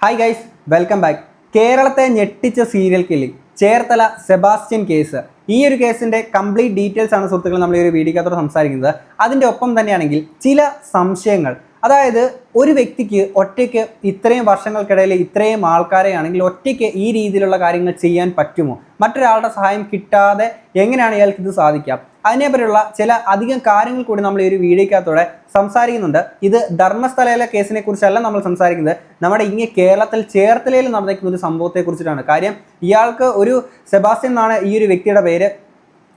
Hi guys welcome back കേരളത്തെ ഞെട്ടിച്ച serial killing Cherthala Sebastian case ഈ ഒരു കേസിന്റെ കംപ്ലീറ്റ് ഡീറ്റെയിൽസ് ആണ് സുഹൃത്തുക്കൾ നമ്മൾ ഈ ഒരു വീഡിയോക്കകത്തോട് സംസാരിക്കുന്നത്. അതിന്റെ ഒപ്പം തന്നെയാണെങ്കിൽ ചില സംശയങ്ങൾ. അതായത് ഒരു വ്യക്തിക്ക് ഒറ്റയ്ക്ക് ഇത്രയും വർഷങ്ങൾക്കിടയിൽ ഇത്രയും ആൾക്കാരെ ആണെങ്കിൽ ഒറ്റയ്ക്ക് ഈ രീതിയിലുള്ള കാര്യങ്ങൾ ചെയ്യാൻ പറ്റുമോ? മറ്റൊരാളുടെ സഹായം കിട്ടാതെ എങ്ങനെയാണ് ഇയാൾക്ക് ഇത് സാധിക്കാം അതിനെപ്പറ്റിയുള്ള ചില അധികം കാര്യങ്ങൾ കൂടി നമ്മൾ ഈ ഒരു വീഡിയോക്കകത്തോടെ സംസാരിക്കുന്നുണ്ട്. ഇത് ധർമ്മസ്ഥലയിലെ കേസിനെ കുറിച്ചല്ല നമ്മൾ സംസാരിക്കുന്നത്. നമ്മുടെ ഇങ്ങനെ കേരളത്തിൽ ചേർത്തലയിൽ നടന്നിരിക്കുന്ന ഒരു സംഭവത്തെ കുറിച്ചിട്ടാണ്. കാര്യം ഇയാൾക്ക് ഒരു സെബാസ്റ്റ്യൻ എന്നാണ് ഈ ഒരു വ്യക്തിയുടെ പേര്.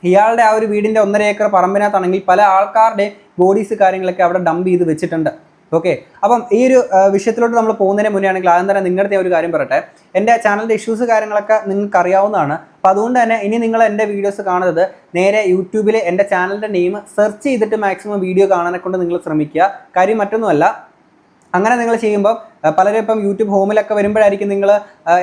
ഇയാളുടെ ആ ഒരു വീടിന്റെ ഒന്നര ഏക്കർ പറമ്പിനകത്താണെങ്കിൽ പല ആൾക്കാരുടെ ബോഡീസ് കാര്യങ്ങളൊക്കെ അവിടെ ഡംപ് ചെയ്ത് വെച്ചിട്ടുണ്ട്. ഓക്കെ അപ്പം ഈ ഒരു വിഷയത്തിലോട്ട് നമ്മൾ പോകുന്നതിന് മുന്നേ ആണെങ്കിൽ ആദ്യം തന്നെ നിങ്ങളുടെ ഒരു കാര്യം പറയട്ടെ. എന്റെ ചാനലിന്റെ ഇഷ്യൂസ് കാര്യങ്ങളൊക്കെ നിങ്ങൾക്ക് അറിയാവുന്നതാണ് അപ്പോൾ അതുകൊണ്ട് തന്നെ ഇനി നിങ്ങൾ എന്റെ വീഡിയോസ് കാണുന്നത് നേരെ യൂട്യൂബിൽ എന്റെ ചാനലിന്റെ നെയിം സെർച്ച് ചെയ്തിട്ട് മാക്സിമം വീഡിയോ കാണാനെ കൊണ്ട് നിങ്ങൾ ശ്രമിക്കുക. കാര്യം മറ്റൊന്നുമല്ല. അങ്ങനെ നിങ്ങൾ ചെയ്യുമ്പോൾ പലരും ഇപ്പം യൂട്യൂബ് ഹോമിലൊക്കെ വരുമ്പോഴായിരിക്കും നിങ്ങൾ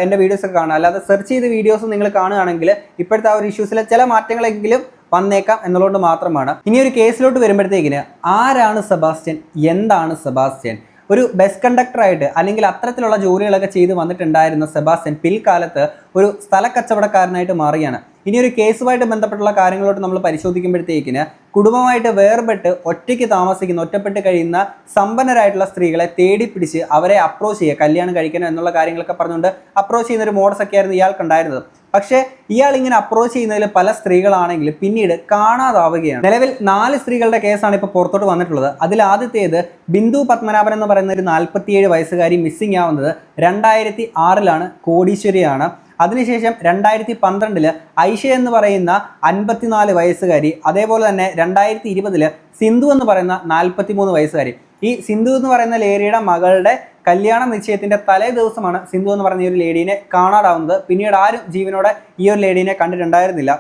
എന്റെ വീഡിയോസ് ഒക്കെ കാണുക. അല്ലാതെ സെർച്ച് ചെയ്ത് വീഡിയോസ് നിങ്ങൾ കാണുകയാണെങ്കിൽ ഇപ്പോഴത്തെ ആ ഒരു ഇഷ്യൂസിലെ ചില മാറ്റങ്ങളെങ്കിലും വന്നേക്കാം എന്നുള്ളതുകൊണ്ട് മാത്രമാണ്. ഇനി ഒരു കേസിലോട്ട് വരുമ്പോഴത്തേക്കിന് ആരാണ് സെബാസ്റ്റ്യൻ? എന്താണ് സെബാസ്റ്റ്യൻ? ഒരു ബസ് കണ്ടക്ടറായിട്ട് അല്ലെങ്കിൽ അത്തരത്തിലുള്ള ജോലികളൊക്കെ ചെയ്ത് വന്നിട്ടുണ്ടായിരുന്ന സെബാസ്റ്റ്യൻ പിൽക്കാലത്ത് ഒരു സ്ഥലക്കച്ചവടക്കാരനായിട്ട് മാറിയാണ് ഇനി ഒരു കേസുമായിട്ട് ബന്ധപ്പെട്ടുള്ള കാര്യങ്ങളോട്ട് നമ്മൾ പരിശോധിക്കുമ്പോഴത്തേക്കിന് കുടുംബമായിട്ട് വേർപെട്ട് ഒറ്റയ്ക്ക് താമസിക്കുന്ന ഒറ്റപ്പെട്ട് കഴിയുന്ന സമ്പന്നരായിട്ടുള്ള സ്ത്രീകളെ തേടി പിടിച്ച് അവരെ അപ്രോച്ച് ചെയ്യുക. കല്യാണം കഴിക്കണം എന്നുള്ള കാര്യങ്ങളൊക്കെ പറഞ്ഞുകൊണ്ട് അപ്രോച്ച് ചെയ്യുന്ന ഒരു മോഡസ് ഒക്കെ ആയിരുന്നു ഇയാൾക്കുണ്ടായിരുന്നത്. പക്ഷേ ഇയാൾ ഇങ്ങനെ അപ്രോച്ച് ചെയ്യുന്നതിൽ പല സ്ത്രീകളാണെങ്കിൽ പിന്നീട് കാണാതാവുകയാണ്. നിലവിൽ നാല് സ്ത്രീകളുടെ കേസാണ് ഇപ്പോൾ പുറത്തോട്ട് വന്നിട്ടുള്ളത്. അതിൽ ആദ്യത്തേത് ബിന്ദു പത്മനാഭൻ എന്ന് പറയുന്ന ഒരു നാൽപ്പത്തിയേഴ് വയസ്സുകാരി മിസ്സിംഗ് ആവുന്നത് രണ്ടായിരത്തി ആറിലാണ് കോടീശ്വരിയാണ്. അതിനുശേഷം രണ്ടായിരത്തി പന്ത്രണ്ടിൽ ഐഷ എന്ന് പറയുന്ന അൻപത്തിനാല് വയസ്സുകാരി അതേപോലെ തന്നെ രണ്ടായിരത്തി ഇരുപതിൽ സിന്ധു എന്ന് പറയുന്ന നാൽപ്പത്തിമൂന്ന് വയസ്സുകാരി. ഈ സിന്ധു എന്ന് പറയുന്ന ലേരിയുടെ മകളുടെ കല്യാണ നിശ്ചയത്തിന്റെ തലേ ദിവസമാണ് സിന്ധു എന്ന് പറഞ്ഞ ഒരു ലേഡീനെ കാണാതാവുന്നത്. പിന്നീട് ആരും ജീവനോടെ ഈ ഒരു ലേഡീനെ കണ്ടിട്ടുണ്ടായിരുന്നില്ല.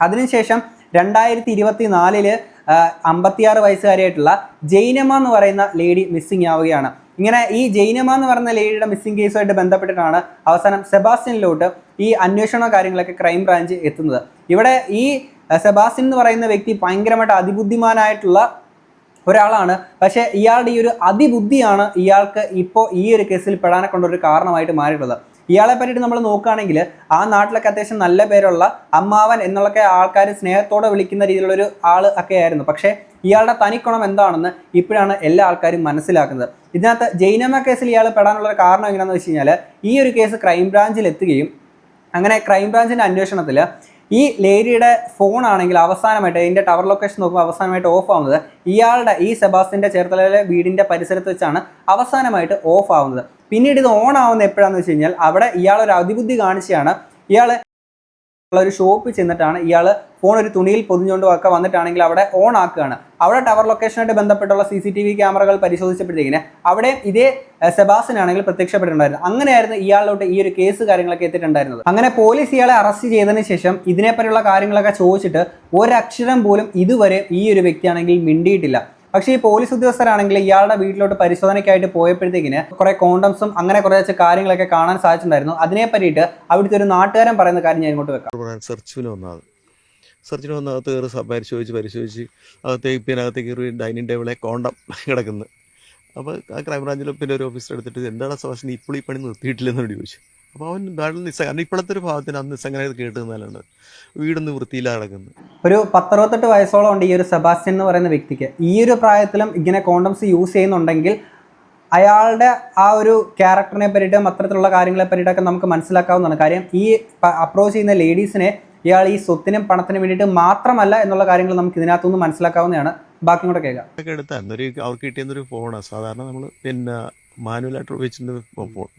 അതിനുശേഷം രണ്ടായിരത്തി ഇരുപത്തി നാലിൽ അമ്പത്തിയാറ് വയസ്സുകാരിയായിട്ടുള്ള ജൈനമ്മ എന്ന് പറയുന്ന ലേഡി മിസ്സിംഗ് ആവുകയാണ്. ഇങ്ങനെ ഈ ജൈനമ്മ എന്ന് പറയുന്ന ലേഡിയുടെ മിസ്സിംഗ് കേസുമായിട്ട് ബന്ധപ്പെട്ടിട്ടാണ് അവസാനം സെബാസ്റ്റ്യനിലോട്ട് ഈ അന്വേഷണ കാര്യങ്ങളൊക്കെ ക്രൈം ബ്രാഞ്ച് എത്തുന്നത്. ഇവിടെ ഈ സെബാസ്റ്റ്യൻ എന്ന് പറയുന്ന വ്യക്തി ഭയങ്കരമായിട്ട് അതിബുദ്ധിമാനായിട്ടുള്ള ഒരാളാണ്. പക്ഷേ ഇയാളുടെ ഈ ഒരു അതിബുദ്ധിയാണ് ഇയാൾക്ക് ഇപ്പോൾ ഈ ഒരു കേസിൽ പെടാനെ കൊണ്ടൊരു കാരണമായിട്ട് മാറിയിട്ടുള്ളത്. ഇയാളെ പറ്റിയിട്ട് നമ്മൾ നോക്കുകയാണെങ്കിൽ ആ നാട്ടിലൊക്കെ അത്യാവശ്യം നല്ല പേരുള്ള അമ്മാവൻ എന്നുള്ളൊക്കെ ആൾക്കാർ സ്നേഹത്തോടെ വിളിക്കുന്ന രീതിയിലുള്ള ഒരു ആൾ ഒക്കെ ആയിരുന്നു. പക്ഷേ ഇയാളുടെ തനിക്കുണം എന്താണെന്ന് ഇപ്പോഴാണ് എല്ലാ ആൾക്കാരും മനസ്സിലാക്കുന്നത്. ഇതിനകത്ത് ജൈനമ്മ കേസിൽ ഇയാൾ പെടാനുള്ള കാരണം എങ്ങനെയാണെന്ന് വെച്ച് കഴിഞ്ഞാൽ ഈ ഒരു കേസ് ക്രൈംബ്രാഞ്ചിൽ എത്തുകയും അങ്ങനെ ക്രൈംബ്രാഞ്ചിന്റെ അന്വേഷണത്തിൽ ഈ ലേഡിയുടെ ഫോൺ ആണെങ്കിൽ അവസാനമായിട്ട് ഇതിന്റെ ടവർ ലൊക്കേഷൻ നോക്കുമ്പോൾ അവസാനമായിട്ട് ഓഫ് ആവുന്നത് ഇയാളുടെ ഈ സെബാസ്റ്റിന്റെ ചേർത്തലയിലെ വീടിന്റെ പരിസരത്ത് വെച്ചാണ് അവസാനമായിട്ട് ഓഫ് ആവുന്നത്. പിന്നീട് ഇത് ഓൺ ആവുന്നത് എപ്പോഴാണെന്ന് വെച്ച് കഴിഞ്ഞാൽ അവിടെ ഇയാളൊരു അതിബുദ്ധി കാണിച്ചാണ് ഇയാൾ ഒരു ഷോപ്പ് ചെന്നിട്ടാണ് ഇയാൾ ഫോൺ ഒരു തുണിയിൽ പൊതിഞ്ഞുകൊണ്ട് ഒക്കെ വന്നിട്ടാണെങ്കിൽ അവിടെ ഓൺ ആക്കുകയാണ്. അവിടെ ടവർ ലൊക്കേഷനായിട്ട് ബന്ധപ്പെട്ടുള്ള സി സി ടി വി ക്യാമറകൾ പരിശോധിച്ചപ്പോഴത്തേക്കിന് അവിടെ ഇതേ സെബാസിനാണെങ്കിൽ പ്രത്യക്ഷപ്പെട്ടിട്ടുണ്ടായിരുന്നു. അങ്ങനെയായിരുന്നു ഇയാളിലോട്ട് ഈ ഒരു കേസ് കാര്യങ്ങളൊക്കെ എത്തിയിട്ടുണ്ടായിരുന്നത്. അങ്ങനെ പോലീസ് ഇയാളെ അറസ്റ്റ് ചെയ്തതിന് ശേഷം ഇതിനെപ്പറ്റിയുള്ള കാര്യങ്ങളൊക്കെ ചോദിച്ചിട്ട് ഒരക്ഷരം പോലും ഇതുവരെ ഈ ഒരു വ്യക്തിയാണെങ്കിൽ മിണ്ടിയിട്ടില്ല. പക്ഷേ ഈ പോലീസ് ഉദ്യോഗസ്ഥരാണെങ്കിൽ ഇയാളുടെ വീട്ടിലോട്ട് പരിശോധനയ്ക്കായിട്ട് പോയപ്പോഴത്തേക്കിന് കുറെ കോണ്ടംസും അങ്ങനെ കുറച്ച് കാര്യങ്ങളൊക്കെ കാണാൻ സാധിച്ചിട്ടുണ്ടായിരുന്നു. അതിനെ പറ്റിയിട്ട് അവിടുത്തെ ഒരു നാട്ടുകാരൻ പറയുന്ന കാര്യം ഞാൻ ഇങ്ങോട്ട് വെക്കാം. സെർച്ചിന് വന്നത് സെർച്ചിന് വന്ന അകത്ത് കയറി പരിശോധിച്ച് പരിശോധിച്ച് അകത്തേക്ക് പിന്നെ അകത്തേക്ക് കയറി ഡൈനിങ് ടേബിളെ കോണ്ടം കിടക്കുന്നത് അപ്പോൾ ആ ക്രൈംബ്രാഞ്ചിൽ പിന്നെ ഒരു ഓഫീസർ എടുത്തിട്ട് എന്താണ് സവാഷൻ ഇപ്പോൾ ഈ പണി നിർത്തിയിട്ടില്ലെന്നോട് ചോദിച്ചു. അപ്പോൾ അവൻ വളരെ നിസ്സ കാരണം ഇപ്പോഴത്തെ ഒരു ഭാഗത്തിന് അന്ന് നിസ്സങ്ങനെ കേട്ട് നിന്നാലുണ്ട്. വീടൊന്നും വൃത്തിയില്ല കിടക്കുന്നത് ഒരു പത്തറുപത്തെട്ട് വയസ്സോളം ഉണ്ട് ഈ ഒരു സെബാസ്റ്റ്യൻ എന്ന് പറയുന്ന വ്യക്തിക്ക്. ഈ ഒരു പ്രായത്തിലും ഇങ്ങനെ കോണ്ടംസ് യൂസ് ചെയ്യുന്നുണ്ടെങ്കിൽ അയാളുടെ ആ ഒരു ക്യാരക്ടറിനെ പറ്റിയിട്ടും അത്തരത്തിലുള്ള കാര്യങ്ങളെ പറ്റിയിട്ടൊക്കെ നമുക്ക് മനസ്സിലാക്കാവുന്നതാണ്. കാര്യം ഈ അപ്രോച്ച് ചെയ്യുന്ന ലേഡീസിനെ ഇയാൾ ഈ സ്വത്തിനും പണത്തിനും വേണ്ടിയിട്ട് മാത്രമല്ല എന്നുള്ള കാര്യങ്ങൾ നമുക്ക് ഇതിനകത്തുനിന്ന് മനസ്സിലാക്കാവുന്നതാണ്. ബാക്കി കൂടെ കേൾക്കാം. എടുത്ത. അവർക്ക് കിട്ടിയ ഒരു ഫോണാണ് സാധാരണ നമ്മൾ പിന്നെ മാനുവലായിട്ട് വെച്ചിട്ടുണ്ട് ഫോൺ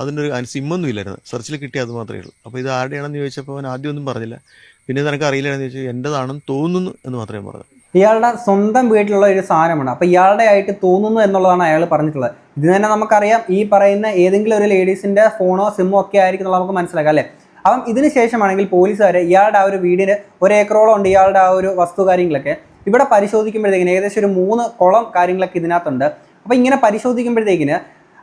അതിന്റെ ഒരു സിമ്മൊന്നും ഇല്ലായിരുന്നു. സെർച്ചിൽ കിട്ടിയ അത് മാത്രമേ ഉള്ളൂ. അപ്പോൾ ഇത് ആരുടെയാണെന്ന് ചോദിച്ചപ്പോൾ അവൻ ആദ്യം ഒന്നും പറഞ്ഞില്ല. പിന്നെ നിനക്ക് അറിയില്ലാന്ന് ചോദിച്ചു എന്റെതാണെന്ന് തോന്നുന്നു എന്ന് മാത്രമേ പറഞ്ഞു ഇയാളുടെ സ്വന്തം വീട്ടിലുള്ള ഒരു സാധനമാണ്. അപ്പോൾ ഇയാളുടെ ആയിട്ട് തോന്നുന്നു എന്നുള്ളതാണ് അയാൾ പറഞ്ഞിട്ടുള്ളത്. ഇത് തന്നെ നമുക്കറിയാം ഈ പറയുന്ന ഏതെങ്കിലും ഒരു ലേഡീസിന്റെ ഫോണോ സിമ്മോ ഒക്കെ ആയിരിക്കും എന്നുള്ളത് നമുക്ക് മനസ്സിലാക്കാം അല്ലേ? അപ്പം ഇതിന് ശേഷമാണെങ്കിൽ പോലീസുകാർ ഇയാളുടെ ആ ഒരു വീടിന് ഒരു ഏക്കറോളം ഉണ്ട് ഇയാളുടെ ആ ഒരു വസ്തു കാര്യങ്ങളൊക്കെ. ഇവിടെ പരിശോധിക്കുമ്പോഴത്തേക്കിന് ഏകദേശം ഒരു മൂന്ന് കുളം കാര്യങ്ങളൊക്കെ ഇതിനകത്തുണ്ട്. അപ്പോൾ ഇങ്ങനെ പരിശോധിക്കുമ്പോഴത്തേക്കിന്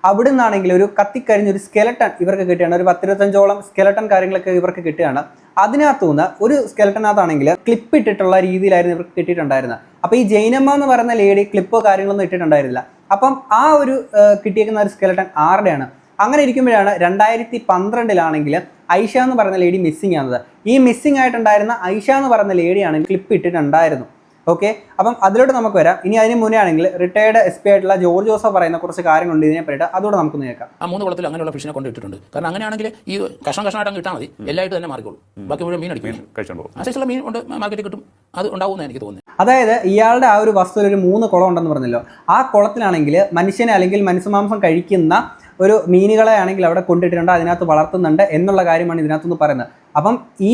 അവിടെ നിന്നാണെങ്കിൽ ഒരു കത്തിക്കരിഞ്ഞ ഒരു സ്കെലട്ടൺ ഇവർക്ക് കിട്ടുകയാണ്. ഒരു പത്തിരുപത്തഞ്ചോളം സ്കെലട്ടൺ കാര്യങ്ങളൊക്കെ ഇവർക്ക് കിട്ടുകയാണ്. അതിനകത്തുനിന്ന് ഒരു സ്കെലട്ടനകത്താണെങ്കിൽ ക്ലിപ്പ് ഇട്ടിട്ടുള്ള രീതിയിലായിരുന്നു ഇവർക്ക് കിട്ടിയിട്ടുണ്ടായിരുന്നത്. അപ്പോൾ ഈ ജൈനമ്മ എന്ന് പറയുന്ന ലേഡി ക്ലിപ്പോ കാര്യങ്ങളൊന്നും ഇട്ടിട്ടുണ്ടായിരുന്നില്ല. അപ്പം ആ ഒരു കിട്ടിയേക്കുന്ന ഒരു സ്കെലട്ടൺ ആരുടെയാണ്? അങ്ങനെ ഇരിക്കുമ്പോഴാണ് രണ്ടായിരത്തി പന്ത്രണ്ടിലാണെങ്കിൽ ഐഷ എന്ന് പറയുന്ന ലേഡി മിസ്സിംഗ് ആണത് ഈ മിസ്സിംഗ് ആയിട്ടുണ്ടായിരുന്ന ഐഷ എന്ന് പറയുന്ന ലേഡിയാണ് ക്ലിപ്പ് ഇട്ടിട്ടുണ്ടായിരുന്നു ഓക്കെ അപ്പം അതിലോട്ട് നമുക്ക് വരാം. ഇനി അതിന് മുന്നേ ആണെങ്കിൽ റിട്ടയർഡ് എസ് പി ആയിട്ടുള്ള ജോർജ് ജോസഫ് പറയുന്ന കുറച്ച് കാര്യങ്ങളുണ്ട് ഇതിനെ പറ്റിയിട്ട്. അതോടെ നമുക്ക് നേക്കാം ആ മൂന്ന് കുളത്തിൽ അങ്ങനെയുള്ള ഫിഷിനെ കൊണ്ട് ഇട്ടിട്ടുണ്ട്. കാരണം അങ്ങനെയാണെങ്കിൽ ഈ കഷ്ണം കഷ്ണമായിട്ട് അങ്ങ് ഇട്ടാൽ മതി. എല്ലായിട്ട് തന്നെ മാറിക്കോളും ബാക്കി മുഴുവൻ മീൻ അടിക്കും. പോകും. മീൻ ഉണ്ട് മാർക്കറ്റിൽ കിട്ടും. അത് ഉണ്ടാവുമെന്ന് എനിക്ക് തോന്നുന്നു അതായത് ഇയാളുടെ ആ ഒരു വസ്തുവിൽ ഒരു മൂന്ന് കുളം ഉണ്ടെന്ന് പറഞ്ഞല്ലോ. ആ കുളത്തിലാണെങ്കിൽ മനുഷ്യനെ അല്ലെങ്കിൽ മനുഷ്യമാംസം കഴിക്കുന്ന ഒരു മീനുകളെ ആണെങ്കിൽ അവിടെ കൊണ്ടിട്ടിട്ടുണ്ട് അതിനകത്ത് വളർത്തുന്നുണ്ട് എന്നുള്ള കാര്യമാണ് ഇതിനകത്തുനിന്ന് പറയുന്നത്. അപ്പം ഈ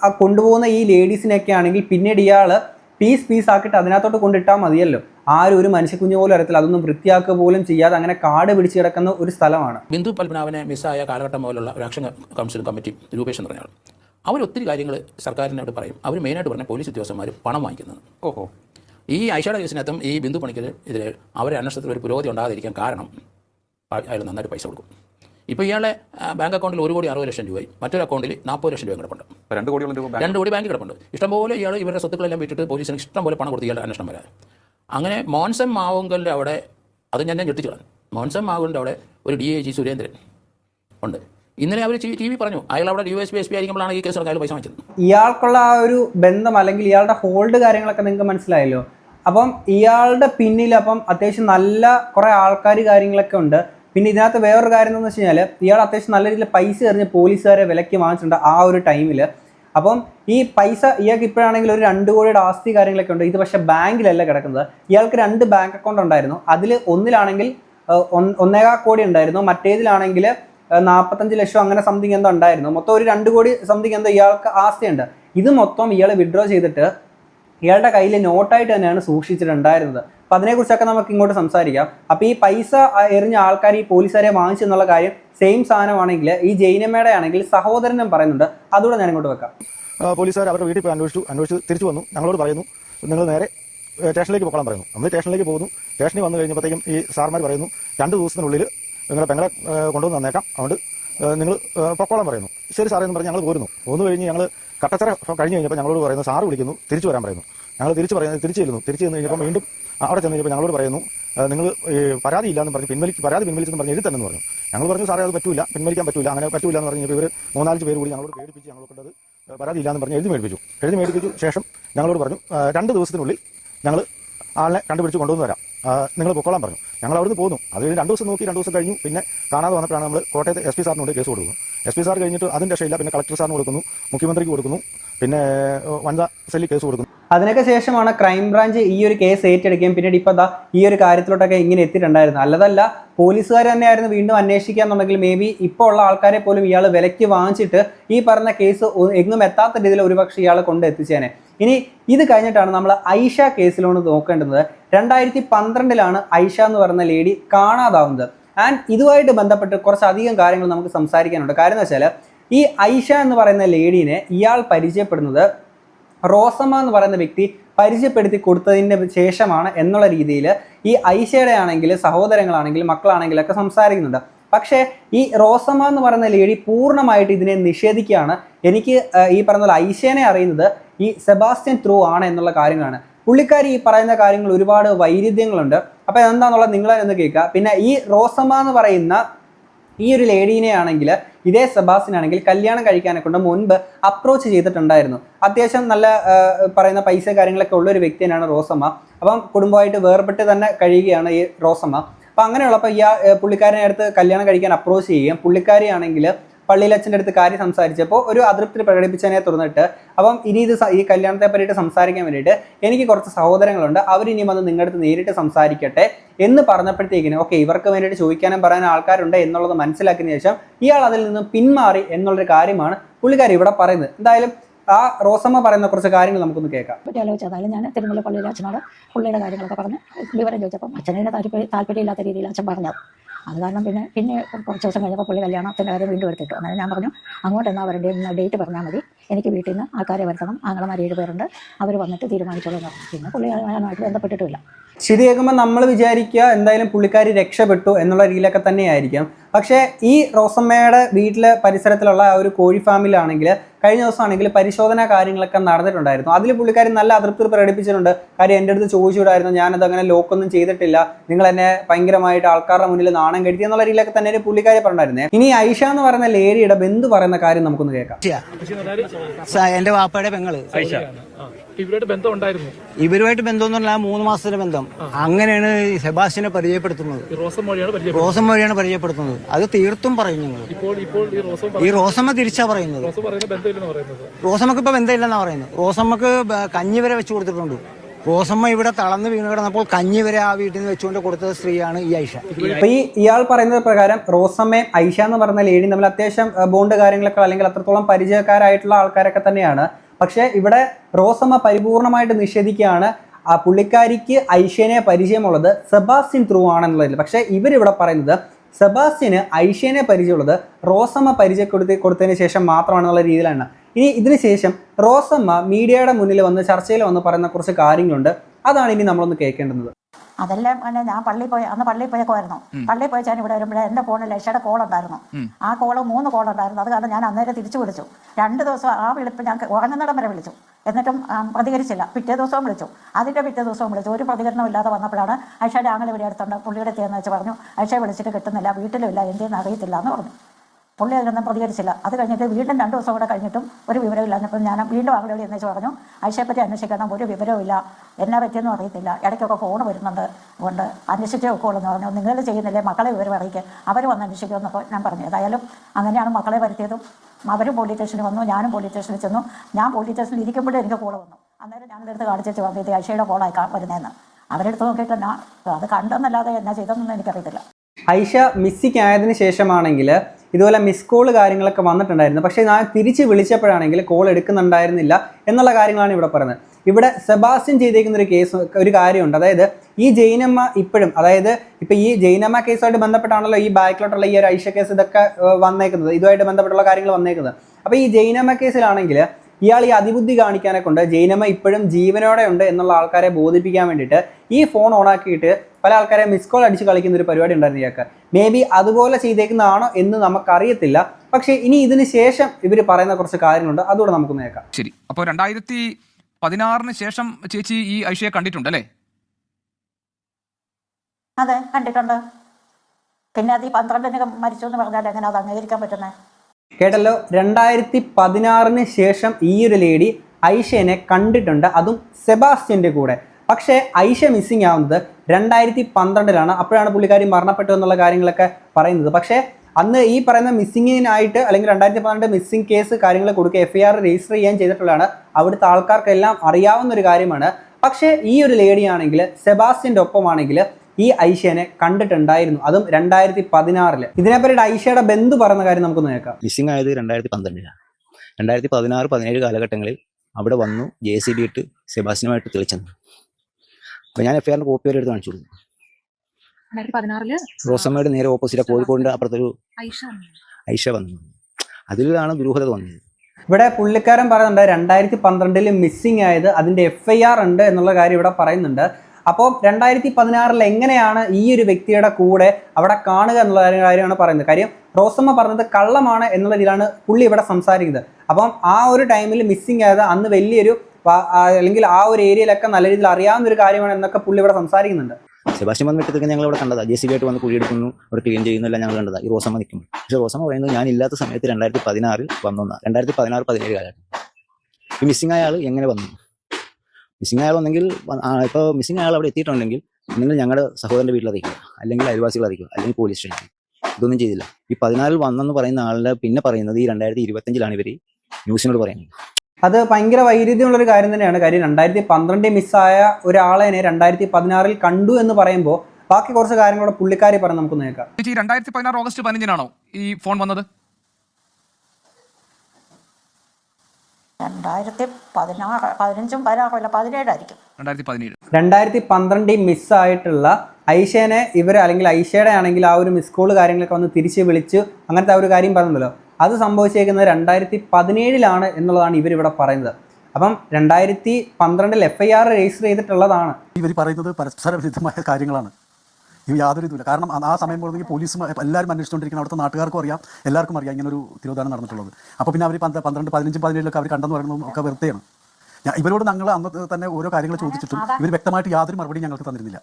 ആ കൊണ്ടുപോകുന്ന ഈ ലേഡീസിനെയൊക്കെ ആണെങ്കിൽ പിന്നീട് ഇയാൾ പീസ് പീസ് ആക്കിയിട്ട് അതിനകത്തോട്ട് കൊണ്ടിട്ടാൽ മതിയല്ലോ. ആരും ഒരു മനുഷ്യക്കുഞ്ഞു പോലും അറിയത്തില്ല അതൊന്നും വൃത്തിയാക്കുക പോലും ചെയ്യാതെ അങ്ങനെ കാട് പിടിച്ച് കിടക്കുന്ന ഒരു സ്ഥലമാണ്. ബിന്ദു പത്മനാഭനെ മിസ്സായ കാലഘട്ടം പോലുള്ള ഒരു ആക്ഷൻ കൗൺസിൽ കമ്മിറ്റി രൂപേഷ് എന്ന് പറഞ്ഞാൽ അവർ ഒത്തിരി കാര്യങ്ങൾ സർക്കാരിനോട് പറയും. അവർ മെയിനായിട്ട് പറഞ്ഞ പോലീസ് ഉദ്യോഗസ്ഥന്മാർ പണം വാങ്ങിക്കുന്നത്. ഓഹോ. ഈ ഐഷയുടെ കേസിനകത്തും ഈ ബിന്ദു പണിക്കൽ ഇതിൽ അവരെ അന്വേഷണത്തിൽ ഒരു പുരോഗതി ഉണ്ടാകാതിരിക്കാൻ കാരണം അയാൾ നന്നായിട്ട് പൈസ കൊടുക്കും. ഇപ്പോൾ ഇയാളെ ബാങ്ക് അക്കൗണ്ടിൽ ഒരു കോടി അറുപത് ലക്ഷം രൂപയും മറ്റൊരു അക്കൗണ്ടിൽ നാൽപ്പത് ലക്ഷം രൂപ കിടപ്പുണ്ട്. രണ്ട് കോടി രണ്ട് കോടി ബാങ്ക് കിടപ്പുണ്ട്. ഇഷ്ടംപോലെ ഇയാൾ ഇവരുടെ സ്വത്തുക്കളെല്ലാം വിട്ടിട്ട് പോലീസിന് ഇഷ്ടംപോലെ പണം കൊടുത്ത് ഇയാളുടെ അന്വേഷണം വരാൻ. അങ്ങനെ മോൻസം മാവുങ്കലിന്റെ അവിടെ അത് ഞാൻ ഞാൻ ഞെട്ടിച്ചു കളഞ്ഞു. മോൻസൺ മാവുങ്കലിന്റെ അവിടെ ഒരു ഡി ഐ ജി സുരേന്ദ്രൻ ഉണ്ട്. ഇന്നലെ അവർ ടി വി പറഞ്ഞു അയാൾ അവിടെ U S B S P ആയിരിക്കുമ്പോഴാണ് ഈ കേസ് അയാൾ പൈസ വാങ്ങിച്ചത്. ഇയാൾക്കുള്ള ആ ഒരു ബന്ധം അല്ലെങ്കിൽ ഇയാളുടെ ഹോൾഡ് കാര്യങ്ങളൊക്കെ നിങ്ങൾക്ക് മനസ്സിലായല്ലോ. അപ്പം ഇയാളുടെ പിന്നിൽ അപ്പം അത്യാവശ്യം നല്ല കുറേ ആൾക്കാർ കാര്യങ്ങളൊക്കെ ഉണ്ട്. പിന്നെ ഇതിനകത്ത് വേറൊരു കാര്യം എന്ന് വെച്ച് കഴിഞ്ഞാൽ ഇയാൾ അത്യാവശ്യം നല്ല രീതിയിൽ പൈസ എറിഞ്ഞ് പോലീസുകാരെ വിലക്ക് വാങ്ങിച്ചിട്ടുണ്ട് ആ ഒരു ടൈമിൽ അപ്പം ഈ പൈസ ഇയാൾക്ക് ഇപ്പോഴാണെങ്കിൽ ഒരു രണ്ട് കോടിയുടെ ആസ്തി കാര്യങ്ങളൊക്കെ ഉണ്ട്. ഇത് പക്ഷേ ബാങ്കിലല്ല കിടക്കുന്നത്. ഇയാൾക്ക് രണ്ട് ബാങ്ക് അക്കൗണ്ട് ഉണ്ടായിരുന്നു. അതിൽ ഒന്നിലാണെങ്കിൽ ഒന്നേകാ കോടി ഉണ്ടായിരുന്നു. മറ്റേതിലാണെങ്കിൽ നാൽപ്പത്തഞ്ച് ലക്ഷം അങ്ങനെ സംതിങ് എന്തോ ഉണ്ടായിരുന്നു. മൊത്തം ഒരു രണ്ട് കോടി സംതിങ് എന്തോ ഇയാൾക്ക് ആസ്തിയുണ്ട് ഇത് മൊത്തം ഇയാൾ വിഡ്രോ ചെയ്തിട്ട് ഇയാളുടെ കയ്യിൽ നോട്ടായിട്ട് തന്നെയാണ് സൂക്ഷിച്ചിട്ടുണ്ടായിരുന്നത്. അപ്പം അതിനെക്കുറിച്ചൊക്കെ നമുക്ക് ഇങ്ങോട്ട് സംസാരിക്കാം. അപ്പോൾ ഈ പൈസ എറിഞ്ഞ ആൾക്കാർ ഈ പോലീസുകാരെ വാങ്ങിച്ചു എന്നുള്ള കാര്യം സെയിം സാധനമാണെങ്കിൽ ഈ ജൈനമ്മയുടെ ആണെങ്കിൽ സഹോദരനും പറയുന്നുണ്ട്. അതുകൂടെ ഞാൻ ഇങ്ങോട്ട് വെക്കാം. പോലീസുകാർ അവരുടെ വീട്ടിൽ പോയി അന്വേഷിച്ചു അന്വേഷിച്ച് തിരിച്ചു വന്നു. ഞങ്ങളോട് പറയുന്നു നിങ്ങൾ നേരെ സ്റ്റേഷനിലേക്ക് പോകാൻ പറയുന്നു. നമ്മൾ സ്റ്റേഷനിലേക്ക് പോകുന്നു. സ്റ്റേഷനിൽ വന്നു കഴിഞ്ഞപ്പോഴത്തേക്കും ഈ സാർമാർ പറയുന്നു രണ്ട് ദിവസത്തിനുള്ളിൽ നിങ്ങളെ പെങ്ങളെ കൊണ്ടുവന്ന് തന്നേക്കാം. അതുകൊണ്ട് നിങ്ങൾ പൊക്കോളം പറയുന്നു. ശരി സാറേ എന്ന് പറഞ്ഞ് ഞങ്ങൾ പോരുന്നു. പോന്നു കഴിഞ്ഞ് ഞങ്ങൾ കട്ടച്ചറ കഴിഞ്ഞ് കഴിഞ്ഞപ്പോൾ ഞങ്ങളോട് പറയുന്നു സാറ് വിളിക്കുന്നു തിരിച്ചു വരാൻ പറയുന്നു. ഞങ്ങൾ തിരിച്ചു പറയുന്നത് തിരിച്ചു ചെല്ലുന്നു. തിരിച്ചു ചെന്ന് കഴിഞ്ഞപ്പോൾ വീണ്ടും അവിടെ ചെന്ന് ഞങ്ങളോട് പറയുന്നു നിങ്ങൾ പരാതി ഇല്ലാന്ന് പറഞ്ഞ് പിൻവലിക്ക് പരാതി പിൻവലിച്ചെന്ന് പറഞ്ഞ് എഴുതി തന്നെ പറഞ്ഞു. ഞങ്ങൾ പറഞ്ഞു സാറേ അത് പറ്റൂല പിൻവലിക്കാൻ പറ്റൂല അങ്ങനെ പറ്റൂല എന്ന് പറഞ്ഞപ്പോൾ ഇവർ മൂന്നാലഞ്ച് പേര് കൂടി ഞങ്ങളോട് പേടിപ്പിച്ച് ഞങ്ങളെ കൊണ്ടത് പരാതി ഇല്ലാന്ന് പറഞ്ഞ് എഴുതി മേടിപ്പിച്ചു. എഴുതി മേടിപ്പിച്ചു ശേഷം ഞങ്ങളോട് പറഞ്ഞു രണ്ട് ദിവസത്തിനുള്ളിൽ ഞങ്ങൾ ആളെ കണ്ടുപിടിച്ച് കൊണ്ടുവന്ന് തരാം. നിങ്ങൾ പൊക്കോളാൻ പറഞ്ഞു. ഞങ്ങൾ അവിടുന്ന് പോന്നു. അത് കഴിഞ്ഞ് രണ്ട് ദിവസം നോക്കി രണ്ട് ദിവസം കഴിഞ്ഞു. പിന്നെ കാണാതെ വന്നപ്പോഴാണ് നമ്മൾ കോട്ടയത്ത് എസ് പി സാറിന് കൊണ്ട് കേസ് കൊടുക്കുന്നു എസ് പി സാർ കഴിഞ്ഞിട്ട് അതിന്റെ രക്ഷയില്ല. പിന്നെ കളക്ടർ സാറിന് കൊടുക്കുന്നു മുഖ്യമന്ത്രിക്ക് കൊടുക്കുന്നു പിന്നെ വനിതാ സെല്ലിൽ കേസ് കൊടുക്കുന്നു. അതിനൊക്കെ ശേഷമാണ് ക്രൈംബ്രാഞ്ച് ഈ ഒരു കേസ് ഏറ്റെടുക്കുകയും. പിന്നീട് ഇപ്പോൾ ദാ ഈ ഒരു കാര്യത്തിലോട്ടൊക്കെ ഇങ്ങനെ എത്തിയിട്ടുണ്ടായിരുന്നു. അല്ലതല്ല പോലീസുകാർ തന്നെയായിരുന്നു വീണ്ടും അന്വേഷിക്കാന്നുണ്ടെങ്കിൽ മേ ബി ഇപ്പോൾ ഉള്ള ആൾക്കാരെ പോലും ഇയാൾ വിലയ്ക്ക് വാങ്ങിച്ചിട്ട് ഈ പറഞ്ഞ കേസ് എങ്ങും എത്താത്ത രീതിയിൽ ഒരുപക്ഷെ ഇയാൾ കൊണ്ട് എത്തിച്ചേനെ. ഇനി ഇത് കഴിഞ്ഞിട്ടാണ് നമ്മൾ ഐഷ കേസിലോട് നോക്കേണ്ടത്. രണ്ടായിരത്തി പന്ത്രണ്ടിലാണ് ഐഷ എന്ന് പറയുന്ന ലേഡി കാണാതാവുന്നത്. ആൻഡ് ഇതുമായിട്ട് ബന്ധപ്പെട്ട് കുറച്ചധികം കാര്യങ്ങൾ നമുക്ക് സംസാരിക്കാനുണ്ട്. കാര്യം എന്ന് വെച്ചാൽ ഈ ഐഷ എന്ന് പറയുന്ന ലേഡീനെ ഇയാൾ പരിചയപ്പെടുന്നത് റോസമ്മ എന്ന് പറയുന്ന വ്യക്തി പരിചയപ്പെടുത്തി കൊടുത്തതിന്റെ ശേഷമാണ് എന്നുള്ള രീതിയിൽ ഈ ഐഷയുടെ ആണെങ്കിൽ സഹോദരങ്ങളാണെങ്കിലും മക്കളാണെങ്കിലും ഒക്കെ സംസാരിക്കുന്നുണ്ട്. പക്ഷേ ഈ റോസമ്മ എന്ന് പറയുന്ന ലേഡി പൂർണമായിട്ട് ഇതിനെ നിഷേധിക്കുകയാണ്. എനിക്ക് ഈ പറഞ്ഞ ഐഷേനെ അറിയുന്നത് ഈ സെബാസ്റ്റ്യൻ ത്രൂ ആണ് എന്നുള്ള കാര്യങ്ങളാണ്. പുള്ളിക്കാരി ഈ പറയുന്ന കാര്യങ്ങൾ ഒരുപാട് വൈരുദ്ധ്യങ്ങളുണ്ട്. അപ്പോൾ എന്താണെന്നുള്ളത് തന്നെ ഒന്ന് കേൾക്കുക. പിന്നെ ഈ റോസമ്മ എന്ന് പറയുന്ന ഈ ഒരു ലേഡീനെ ആണെങ്കിൽ ഇതേ സെബാസിനാണെങ്കിൽ കല്യാണം കഴിക്കാനെ കൊണ്ട് മുൻപ് അപ്രോച്ച് ചെയ്തിട്ടുണ്ടായിരുന്നു. അത്യാവശ്യം നല്ല പറയുന്ന പൈസ കാര്യങ്ങളൊക്കെ ഉള്ള ഒരു വ്യക്തി തന്നെയാണ് റോസമ്മ. അപ്പം കുടുംബമായിട്ട് വേർപെട്ട് തന്നെ കഴിയുകയാണ് ഈ റോസമ്മ. അപ്പം അങ്ങനെയുള്ളപ്പോൾ ഈ പുള്ളിക്കാരനെ അടുത്ത് കല്യാണം കഴിക്കാൻ അപ്രോച്ച് ചെയ്യുകയും പുള്ളിക്കാരിയാണെങ്കിൽ പള്ളിയിലച്ഛന്റെ അടുത്ത് കാര്യം സംസാരിച്ചപ്പോൾ ഒരു അതൃപ്തി പ്രകടിപ്പിച്ചതിനെ തുറന്നിട്ട് അപ്പം ഇനി ഇത് ഈ കല്യാണത്തെ പറ്റിയിട്ട് സംസാരിക്കാൻ വേണ്ടിയിട്ട് എനിക്ക് കുറച്ച് സഹോദരങ്ങളുണ്ട്. അവരിനി വന്ന് നിങ്ങളുടെ അടുത്ത് നേരിട്ട് സംസാരിക്കട്ടെ എന്ന് പറഞ്ഞപ്പോഴത്തേക്കിന് ഓക്കെ ഇവർക്ക് വേണ്ടിയിട്ട് ചോദിക്കാനും പറയാൻ ആൾക്കാരുണ്ട് എന്നുള്ളത് മനസ്സിലാക്കിയതിനു ശേഷം ഇയാൾ അതിൽ നിന്നും പിന്മാറി എന്നുള്ളൊരു കാര്യമാണ് പുള്ളിക്കാരി ഇവിടെ പറയുന്നത്. എന്തായാലും ആ റോസമ്മ പറയുന്ന കുറച്ച് കാര്യങ്ങൾ നമുക്കൊന്ന് കേൾക്കാം. പറ്റി ആലോചിച്ചതായാലും ഞാൻ തിരുമല പള്ളിയിലെ അച്ഛനോട് പുള്ളിയുടെ കാര്യങ്ങളൊക്കെ പറഞ്ഞ്. വിവരം ചോദിച്ചപ്പോൾ അച്ഛനെ താല്പര്യം താല്പര്യമില്ലാത്ത രീതിയിൽ അച്ഛൻ പറഞ്ഞത്. അത് കാരണം പിന്നെ പിന്നെ കുറച്ച് ദിവസം കഴിഞ്ഞപ്പോൾ പുള്ളി കല്യാണത്തിന്റെ കാര്യം വീണ്ടും എടുത്തിട്ടു. അങ്ങനെ ഞാൻ പറഞ്ഞു അങ്ങോട്ട് എന്നാ അവരുടെ ഡേറ്റ് പറഞ്ഞാൽ മതി. എനിക്ക് വീട്ടിൽ നിന്ന് ആൾക്കാരെ വരുത്തണം. ആങ്ങളമാർ ഏഴ് പേരുണ്ട്. അവർ വന്നിട്ട് തീരുമാനിച്ചോളൂ എന്ന് പറഞ്ഞു. പിന്നെ പുള്ളി ഞാനുമായിട്ട് ബന്ധപ്പെട്ടിട്ടില്ല ഇത് കേൾക്കുമ്പോൾ നമ്മൾ വിചാരിക്കുക എന്തായാലും പുള്ളിക്കാരി രക്ഷപ്പെട്ടു എന്നുള്ള രീതിയിലൊക്കെ തന്നെയായിരിക്കും. പക്ഷേ ഈ റോസമ്മയുടെ വീട്ടിലെ പരിസരത്തിലുള്ള ആ ഒരു കോഴി ഫാമിലാണെങ്കിൽ കഴിഞ്ഞ ദിവസമാണെങ്കിൽ പരിശോധന കാര്യങ്ങളൊക്കെ നടന്നിട്ടുണ്ടായിരുന്നു. അതിൽ പുള്ളിക്കാരി നല്ല അതൃപ്തി പ്രകടിപ്പിച്ചിട്ടുണ്ട്. കാര്യം എന്റെ അടുത്ത് ചോദിച്ചുവിടായിരുന്നു ഞാനത് അങ്ങനെ ലോക്കൊന്നും ചെയ്തിട്ടില്ല. നിങ്ങൾ എന്നെ ഭയങ്കരമായിട്ട് ആൾക്കാരുടെ മുന്നിൽ നാണം കെടുത്തി എന്നുള്ള രീതിയിലൊക്കെ തന്നെ ഒരു പുള്ളിക്കാരി പറഞ്ഞായിരുന്നേ ഇനി ഐഷ എന്ന് പറയുന്ന ലേഡിയുടെ ബന്ധു പറയുന്ന കാര്യം നമുക്കൊന്ന് കേൾക്കാം. എന്റെ വാപ്പയുടെ പെങ്ങൾ. ഇവരുടെ ബന്ധം ഉണ്ടായിരുന്നു ഇവരുമായിട്ട് ബന്ധം എന്ന് പറഞ്ഞാൽ മൂന്ന് മാസത്തിന്റെ ബന്ധം. അങ്ങനെയാണ് ഈ സെബാസ്റ്റിനെ പരിചയപ്പെടുത്തുന്നത്. റോസം വഴിയാണ് പരിചയപ്പെടുത്തുന്നത്. അത് തീർത്തും പറയും ഞങ്ങൾ ഇപ്പോൾ ഇപ്പോൾ ഈ റോസം ഈ റോസമ്മ തിരിച്ചാ പറയുന്നത്. പറയുന്ന റോസമ്മക്ക് ഇപ്പൊ ബന്ധമില്ലെന്നാ പറയുന്നത്. റോസമ്മക്ക് കഞ്ഞി വരെ വെച്ച് കൊടുത്തിട്ടുണ്ട്. റോസമ്മ ഇവിടെ തളർന്ന് വീണ് കിടന്നപ്പോൾ കഞ്ഞി വരെ ആ വീട്ടിൽ നിന്ന് വെച്ചുകൊണ്ട് കൊടുത്തത് സ്ത്രീയാണ് ഈ ഐഷ. അപ്പൊ ഈ ഇയാൾ പറയുന്നത് പ്രകാരം റോസമ്മയും ഐഷ എന്ന് പറഞ്ഞ ലേഡി തമ്മിൽ അത്യാവശ്യം ബോണ്ട് കാര്യങ്ങളൊക്കെ അല്ലെങ്കിൽ അത്രത്തോളം പരിചയക്കാരായിട്ടുള്ള ആൾക്കാരൊക്കെ തന്നെയാണ്. പക്ഷേ ഇവിടെ റോസമ്മ പരിപൂർണമായിട്ട് നിഷേധിക്കുകയാണ്. ആ പുള്ളിക്കാരിക്ക് ഐഷേനെ പരിചയമുള്ളത് സെബാസ്റ്റ്യൻ ത്രൂ ആണെന്നുള്ളതിൽ. പക്ഷെ ഇവരിവിടെ പറയുന്നത് സെബാസ്റ്റ്യന് ഐഷേനെ പരിചയമുള്ളത് റോസമ്മ പരിചയപ്പെടുത്തി കൊടുത്തതിന് ശേഷം മാത്രമാണെന്നുള്ള രീതിയിലാണ്. ഇനി ഇതിനുശേഷം റോസമ്മ മീഡിയയുടെ മുന്നിൽ വന്ന് ചർച്ചയിൽ വന്ന് പറയുന്ന കുറച്ച് കാര്യങ്ങളുണ്ട്. അതാണ് ഇനി നമ്മളൊന്ന് കേൾക്കേണ്ടത് അതെല്ലാം അല്ല ഞാൻ പള്ളിയിൽ പോയി അന്ന് പള്ളിയിൽ പോയേക്കുമായിരുന്നു പള്ളിയിൽ പോയി ഞാൻ ഇവിടെ വരുമ്പോഴേ എന്റെ ഫോണിൽ ലക്ഷയുടെ കോൾ ഉണ്ടായിരുന്നു. ആ കോൾ മൂന്ന് കോൾ ഉണ്ടായിരുന്നു. അത് കാരണം ഞാൻ അന്നേരം തിരിച്ചു വിളിച്ചു. രണ്ട് ദിവസം ആ വിളിപ്പ് ഞാൻ ഉറങ്ങുന്നിടം വരെ വിളിച്ചു. എന്നിട്ടും പ്രതികരിച്ചില്ല. പിറ്റേ ദിവസവും വിളിച്ചു. അതിന്റെ പിറ്റേ ദിവസവും വിളിച്ചു. ഒരു പ്രതികരണം ഇല്ലാതെ വന്നപ്പോഴാണ് ഐഷയുടെ ആങ്ങൾ ഇവിടെ അടുത്തുണ്ട്. പുള്ളിയുടെ തീർന്നു വെച്ച് പറഞ്ഞു ഐഷയെ വിളിച്ചിട്ട് കിട്ടുന്നില്ല വീട്ടിലുമില്ല എന്തെന്ന് അറിയത്തില്ല എന്ന് പറഞ്ഞു. പുള്ളി അതിനൊന്നും പ്രതികരിച്ചില്ല. അത് കഴിഞ്ഞിട്ട് വീണ്ടും രണ്ട് ദിവസം കൂടെ കഴിഞ്ഞിട്ടും ഒരു വിവരമില്ലാഞ്ഞപ്പോൾ ഞാൻ വീണ്ടും അവരോട് എന്ന് പറഞ്ഞു പറ്റി അന്വേഷിക്കണം ഒരു വിവരവുമില്ല എന്നെ പറ്റിയൊന്നും അറിയത്തില്ല. ഇടയ്ക്കൊക്കെ ഫോൺ വരുന്നുണ്ട് കൊണ്ട് അന്വേഷിച്ചേ ഒക്കെയുള്ളൂ എന്ന് പറഞ്ഞു. നിങ്ങൾ ചെയ്യുന്നില്ലേ? മക്കളെ വിവരം അറിയിക്കുക അവർ വന്ന് അന്വേഷിക്കുമെന്നൊക്കെ ഞാൻ പറഞ്ഞു. ഏതായാലും അങ്ങനെയാണ് മക്കളെ വരുത്തിയതും. അവരും പോലീസ് സ്റ്റേഷനിൽ വന്നു ഞാനും പോലീസ് സ്റ്റേഷനിൽ ചെന്നു. ഞാൻ പോലീസ് സ്റ്റേഷനിൽ ഇരിക്കുമ്പോഴേ എനിക്ക് കോൾ വന്നു. അന്നേരം ഞാൻ എടുത്ത് കാണിച്ചു പറഞ്ഞു ഇത് ഐഷയുടെ കോളായി വരുന്നതെന്ന് അവരെടുത്ത് നോക്കിയിട്ട് ഞാൻ അത് കണ്ടെന്നല്ലാതെ എന്നാ ചെയ്തതെന്നൊന്നും എനിക്കറിയത്തില്ല. ഐഷ മിസ്സിക്കായതിനു ശേഷമാണെങ്കിൽ ഇതുപോലെ മിസ് കോൾ കാര്യങ്ങളൊക്കെ വന്നിട്ടുണ്ടായിരുന്നു. പക്ഷേ ഞാൻ തിരിച്ച് വിളിച്ചപ്പോഴാണെങ്കിൽ കോൾ എടുക്കുന്നുണ്ടായിരുന്നില്ല എന്നുള്ള കാര്യങ്ങളാണ് ഇവിടെ പറയുന്നത്. ഇവിടെ സെബാസ്റ്റ്യൻ ചെയ്തേക്കുന്ന ഒരു കേസ് ഒരു കാര്യമുണ്ട്. അതായത് ഈ ജൈനമ്മ ഇപ്പോഴും അതായത് ഇപ്പൊ ഈ ജൈനമ്മ കേസുമായിട്ട് ബന്ധപ്പെട്ടാണല്ലോ ഈ ബാക്കിലോട്ടുള്ള ഈ ഒരു ഐഷ കേസ് ഇതൊക്കെ വന്നേക്കുന്നത്. ഇതുമായിട്ട് ബന്ധപ്പെട്ടുള്ള കാര്യങ്ങൾ വന്നേക്കുന്നത്. അപ്പോൾ ഈ ജൈനമ്മ കേസിലാണെങ്കിൽ ഇയാൾ ഈ അതിബുദ്ധി കാണിക്കാനെ കൊണ്ട് ജൈനമ്മ ഇപ്പോഴും ജീവനോടെ ഉണ്ട് എന്നുള്ള ആൾക്കാരെ ബോധിപ്പിക്കാൻ വേണ്ടിയിട്ട് ഈ ഫോൺ ഓണാക്കിയിട്ട് പല ആൾക്കാരെ മിസ് കോൾ അടിച്ച് കളിക്കുന്ന ഒരു പരിപാടി ഉണ്ടായിരുന്നു ഇയാൾക്ക്. മേ ബി അതുപോലെ ചെയ്തേക്കുന്നതാണോ എന്ന് നമുക്കറിയത്തില്ല. പക്ഷേ ഇനി ഇതിന് ശേഷം ഇവർ പറയുന്ന കുറച്ച് കാര്യങ്ങളുണ്ട്. അതുകൂടെ നമുക്ക് നോക്കാം ശരി. അപ്പോൾ രണ്ടായിരത്തി പതിനാറിന് ശേഷം ചേച്ചി ഈ ഐഷയെ കണ്ടിട്ടുണ്ട് അല്ലേ? അതെ കണ്ടിട്ടുണ്ട്. പിന്നെ അത് ഈ പന്ത്രണ്ടിന് മരിച്ചു എന്ന് പറഞ്ഞാൽ എങ്ങനെ അത് അംഗീകരിക്കാൻ പറ്റുന്നത് കേട്ടല്ലോ രണ്ടായിരത്തി പതിനാറിന് ശേഷം ഈ ഒരു ലേഡി ഐഷേനെ കണ്ടിട്ടുണ്ട്. അതും സെബാസ്റ്റ്യന്റെ കൂടെ. പക്ഷേ ഐഷ മിസ്സിങ് ആവുന്നത് രണ്ടായിരത്തി പന്ത്രണ്ടിലാണ്. അപ്പോഴാണ് പുള്ളിക്കാരി മരണപ്പെട്ടു എന്നുള്ള കാര്യങ്ങളൊക്കെ പറയുന്നത്. പക്ഷേ അന്ന് ഈ പറയുന്ന മിസ്സിങ്ങിനായിട്ട് അല്ലെങ്കിൽ രണ്ടായിരത്തി പന്ത്രണ്ട് മിസ്സിംഗ് കേസ് കാര്യങ്ങൾ കൊടുക്കുക എഫ് ഐ ആർ രജിസ്റ്റർ ചെയ്യാൻ ചെയ്തിട്ടുള്ളതാണ്. അവിടുത്തെ ആൾക്കാർക്കെല്ലാം അറിയാവുന്ന ഒരു കാര്യമാണ്. പക്ഷേ ഈ ഒരു ലേഡിയാണെങ്കിൽ സെബാസ്റ്റ്യന്റെ ഒപ്പമാണെങ്കിൽ ഈ ഐഷ്യനെ കണ്ടിട്ടുണ്ടായിരുന്നു. അതും രണ്ടായിരത്തി പതിനാറിൽ. ഇതിനെപ്പറ്റി ഐഷയുടെ ബന്ധു പറയുന്ന കാര്യം നമുക്ക് നോക്കാം മിസ്സിംഗ് ആയത് രണ്ടായിരത്തി പന്ത്രണ്ടിലാണ്. രണ്ടായിരത്തി പതിനാറ് പതിനേഴ് കാലഘട്ടങ്ങളിൽ അവിടെ വന്നു ജെ സി ബി ഇട്ട് സെബാസ്റ്റിനുമായിട്ട് തെളിച്ചെന്നു. അപ്പോൾ ഞാൻ എഫ് ഐ ആറിന്റെ കോപ്പി വരെ എടുത്ത് കാണിച്ചു കൊടുക്കും. രണ്ടായിരത്തി പതിനാറിൽ? റോസമ്മയുടെ നേരെ ഓപ്പോസിറ്റ് കോഴിക്കോടിന്റെ അപ്പുറത്തൊരു ഐഷ ഐഷ വന്നു. അതിലാണ് ദുരൂഹത തോന്നിയത് ഇവിടെ പുള്ളിക്കാരൻ പറയുന്നുണ്ട് രണ്ടായിരത്തി പന്ത്രണ്ടിൽ മിസ്സിംഗ് ആയത് അതിന്റെ എഫ്ഐആർ ഐ ആർ ഉണ്ട് എന്നുള്ള കാര്യം ഇവിടെ പറയുന്നുണ്ട്. അപ്പോൾ രണ്ടായിരത്തി പതിനാറിൽ എങ്ങനെയാണ് ഈ ഒരു വ്യക്തിയുടെ കൂടെ അവിടെ കാണുക എന്നുള്ള കാര്യമാണ് പറയുന്നത്. കാര്യം റോസമ്മ പറഞ്ഞത് കള്ളമാണ് എന്നുള്ള രീതിയിലാണ് പുള്ളി ഇവിടെ സംസാരിക്കുന്നത്. അപ്പം ആ ഒരു ടൈമിൽ മിസ്സിംഗ് ആയത് അന്ന് വലിയൊരു ആ, അല്ലെങ്കിൽ ആ ഒരു ഏരിയയിലൊക്കെ നല്ല രീതിയിൽ അറിയാവുന്ന ഒരു കാര്യമാണ് എന്നൊക്കെ പുള്ളി ഇവിടെ സംസാരിക്കുന്നുണ്ട്. സെബാസ്റ്റ്യൻ വന്ന് വെട്ടത്തേക്ക് ഞങ്ങൾ ഇവിടെ കണ്ടത്. ജെ സി ബി ആയിട്ട് വന്ന് കുഴിയെടുക്കുന്നു അവിടെ ക്ലീൻ ചെയ്യുന്നില്ല ഞങ്ങൾ കണ്ടത്. ഈ റോസമ്മ നിൽക്കും പക്ഷേ റോസമ്മ പറയുന്നത് ഞാൻ ഇല്ലാത്ത സമയത്ത് രണ്ടായിരത്തി പതിനാറിൽ വന്നൊന്നാ. രണ്ടായിരത്തി പതിനാറ് പതിനേഴ് കാലഘട്ടം. ഈ മിസ്സിംഗ് ആയ ആൾ എങ്ങനെ വന്നു? മിസ്സിംഗ് ആയാൾ വന്നെങ്കിൽ ഇപ്പോൾ മിസ്സിംഗ് ആയ ആൾ അവിടെ എത്തിയിട്ടുണ്ടെങ്കിൽ നിങ്ങൾ ഞങ്ങളുടെ സഹോദരന്റെ വീട്ടിൽ അറിയിക്കുക അല്ലെങ്കിൽ അയൽവാസികൾ അറിയിക്കുക അല്ലെങ്കിൽ പോലീസ് സ്റ്റേഷൻ ഇതൊന്നും ചെയ്തില്ല. ഈ പതിനാലിൽ വന്നെന്ന് പറയുന്ന ആളുടെ പിന്നെ പറയുന്നത് ഈ രണ്ടായിരത്തി ഇരുപത്തഞ്ചിലാണ് ഇവർ ന്യൂസിനോട് പറയുന്നത്. അത് ഭയങ്കര വൈരുദ്ധ്യമുള്ള ഒരു കാര്യം തന്നെയാണ്. കാര്യം രണ്ടായിരത്തി പന്ത്രണ്ടിൽ മിസ്സായ ഒരാളെ രണ്ടായിരത്തി പതിനാറിൽ കണ്ടു എന്ന് പറയുമ്പോൾ ബാക്കി കുറച്ച് കാര്യങ്ങളോട് പുള്ളിക്കാരി പറഞ്ഞ് നമുക്ക് നോക്കാം ചേച്ചി രണ്ടായിരത്തി പതിനാറ് ഓഗസ്റ്റ് പതിനഞ്ചിനാണോ ഈ ഫോൺ വന്നത്? രണ്ടായിരത്തി പതിനാറ് പതിനഞ്ചും പതിനാറും അല്ല പതിനേഴായിരിക്കും. രണ്ടായിരത്തി പതിനേഴ് രണ്ടായിരത്തി പന്ത്രണ്ടിൽ മിസ്സായിട്ടുള്ള ഐഷേനെ ഇവർ അല്ലെങ്കിൽ ഐഷയുടെ ആണെങ്കിൽ ആ ഒരു മിസ് കോൾ കാര്യങ്ങളൊക്കെ വന്ന് തിരിച്ച് വിളിച്ചു അങ്ങനത്തെ ആ ഒരു കാര്യം പറഞ്ഞല്ലോ. അത് സംഭവിച്ചേക്കുന്നത് രണ്ടായിരത്തി പതിനേഴിലാണ് എന്നുള്ളതാണ് ഇവരിവിടെ പറയുന്നത്. അപ്പം രണ്ടായിരത്തി പന്ത്രണ്ടിൽ എഫ് ഐ ആർ രജിസ്റ്റർ ചെയ്തിട്ടുള്ളതാണ്. ഇവർ പറയുന്നത് പരസ്പര വിരുദ്ധമായ കാര്യങ്ങളാണ്. ഇവ യാതൊരു ഇതുമില്ല. കാരണം ആ- സമയം പോലെ പോലീസ് എല്ലാവരും അന്വേഷിച്ചുകൊണ്ടിരിക്കുന്ന അവിടുത്തെ നാട്ടുകാർക്കും അറിയാം. എല്ലാവർക്കും അറിയാം ഇങ്ങനെ ഒരു തിരോധാനം നടന്നിട്ടുള്ളത്. അപ്പോൾ പിന്നെ അവർ പന്ത്രണ്ട് പതിനഞ്ചും പതിനേഴിലൊക്കെ അവർ കണ്ടെന്ന് പറയുന്നത് ഒക്കെ വെറുതെയാണ്. ഞാൻ ഇവരോട് ഞങ്ങൾ അന്ന് തന്നെ ഓരോ കാര്യങ്ങൾ ചോദിച്ചിട്ടും ഇവർ വ്യക്തമായിട്ട് യാതൊരു മറുപടിയും ഞങ്ങൾക്ക് തന്നിരുന്നില്ല.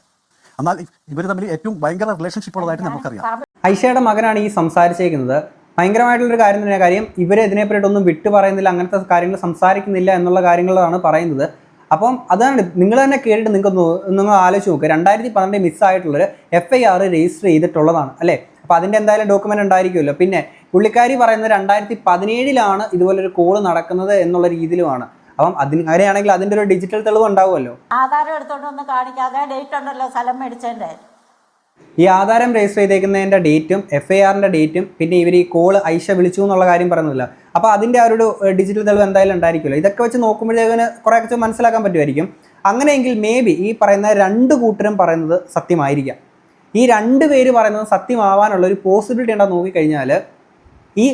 എന്നാൽ ഇവർ തമ്മിൽ ഏറ്റവും ഭയങ്കര റിലേഷൻഷിപ്പ് ഉള്ളതായിട്ട് നമുക്കറിയാം ഐഷയുടെ മകനാണ് ഈ സംസാരിച്ചേക്കുന്നത്. ഭയങ്കരമായിട്ടുള്ളൊരു കാര്യം തന്നെയാണ്. കാര്യം ഇവർ ഇതിനെപ്പറ്റിയിട്ടൊന്നും വിട്ടു പറയുന്നില്ല അങ്ങനത്തെ കാര്യങ്ങൾ സംസാരിക്കുന്നില്ല എന്നുള്ള കാര്യങ്ങളാണ് പറയുന്നത്. അപ്പം അതാണ് നിങ്ങൾ തന്നെ കേട്ടിട്ട് നിങ്ങൾക്ക് നിങ്ങൾ ആലോചിച്ച് നോക്കുക രണ്ടായിരത്തി പന്ത്രണ്ട് മിസ്സായിട്ടുള്ളൊരു എഫ് ഐ ആർ രജിസ്റ്റർ ചെയ്തിട്ടുള്ളതാണ് അല്ലേ? അപ്പോൾ അതിന്റെ എന്തായാലും ഡോക്യുമെന്റ് ഉണ്ടായിരിക്കുമല്ലോ. പിന്നെ പുള്ളിക്കാരി പറയുന്നത് രണ്ടായിരത്തി പതിനേഴിലാണ് ഇതുപോലൊരു കോൾ നടക്കുന്നത് എന്നുള്ള രീതിയിലുമാണ്. അപ്പം അതിന് അങ്ങനെയാണെങ്കിൽ അതിന്റെ ഒരു ഡിജിറ്റൽ തെളിവ് ഉണ്ടാവുമല്ലോ. ആധാരം എടുത്തോണ്ട് വന്ന് കാണിക്കാതെ ഡേറ്റ് ഉണ്ടല്ലോ സ്ഥലം മേടിച്ചതിന്റെ. ഈ ആധാരം രജിസ്റ്റർ ചെയ്തേക്കുന്നതിന്റെ ഡേറ്റും എഫ് ഐ ആറിന്റെ ഡേറ്റും പിന്നെ ഇവർ ഈ കോൾ ഐഷ വിളിച്ചു എന്നുള്ള കാര്യം പറയുന്നില്ല അപ്പോൾ അതിന്റെ ആ ഒരു ഡിജിറ്റൽ തെളിവ് എന്തായാലും ഉണ്ടായിരിക്കുമല്ലോ. ഇതൊക്കെ വെച്ച് നോക്കുമ്പോഴത്തേക്കിന് കുറേയൊക്കെ മനസ്സിലാക്കാൻ പറ്റുമായിരിക്കും. അങ്ങനെയെങ്കിൽ മേ ബി ഈ പറയുന്ന രണ്ട് കൂട്ടരും പറയുന്നത് സത്യമായിരിക്കാം. ഈ രണ്ട് പേര് പറയുന്നത് സത്യമാവാനുള്ള ഒരു പോസിബിലിറ്റി ഉണ്ടോ നോക്കിക്കഴിഞ്ഞാൽ ഈ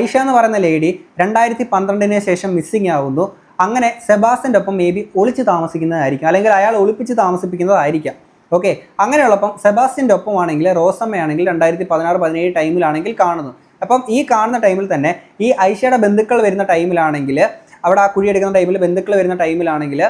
ഐഷ എന്ന് പറയുന്ന ലേഡി രണ്ടായിരത്തി പന്ത്രണ്ടിന് ശേഷം മിസ്സിംഗ് ആവുന്നു. അങ്ങനെ സെബാസിന്റെ ഒപ്പം മേ ബി ഒളിച്ച് താമസിക്കുന്നതായിരിക്കാം. അല്ലെങ്കിൽ അയാൾ ഒളിപ്പിച്ച് താമസിപ്പിക്കുന്നതായിരിക്കാം. ഓക്കെ അങ്ങനെയുള്ളപ്പം സെബാസ്റ്റിന്റെ ഒപ്പമാണെങ്കിൽ റോസമ്മയാണെങ്കിൽ രണ്ടായിരത്തി പതിനാറ് പതിനേഴ് ടൈമിലാണെങ്കിൽ കാണുന്നു. അപ്പം ഈ കാണുന്ന ടൈമിൽ തന്നെ ഈ ഐഷയുടെ ബന്ധുക്കൾ വരുന്ന ടൈമിലാണെങ്കിൽ അവിടെ ആ കുഴിയെടുക്കുന്ന ടൈമിൽ ബന്ധുക്കൾ വരുന്ന ടൈമിലാണെങ്കിൽ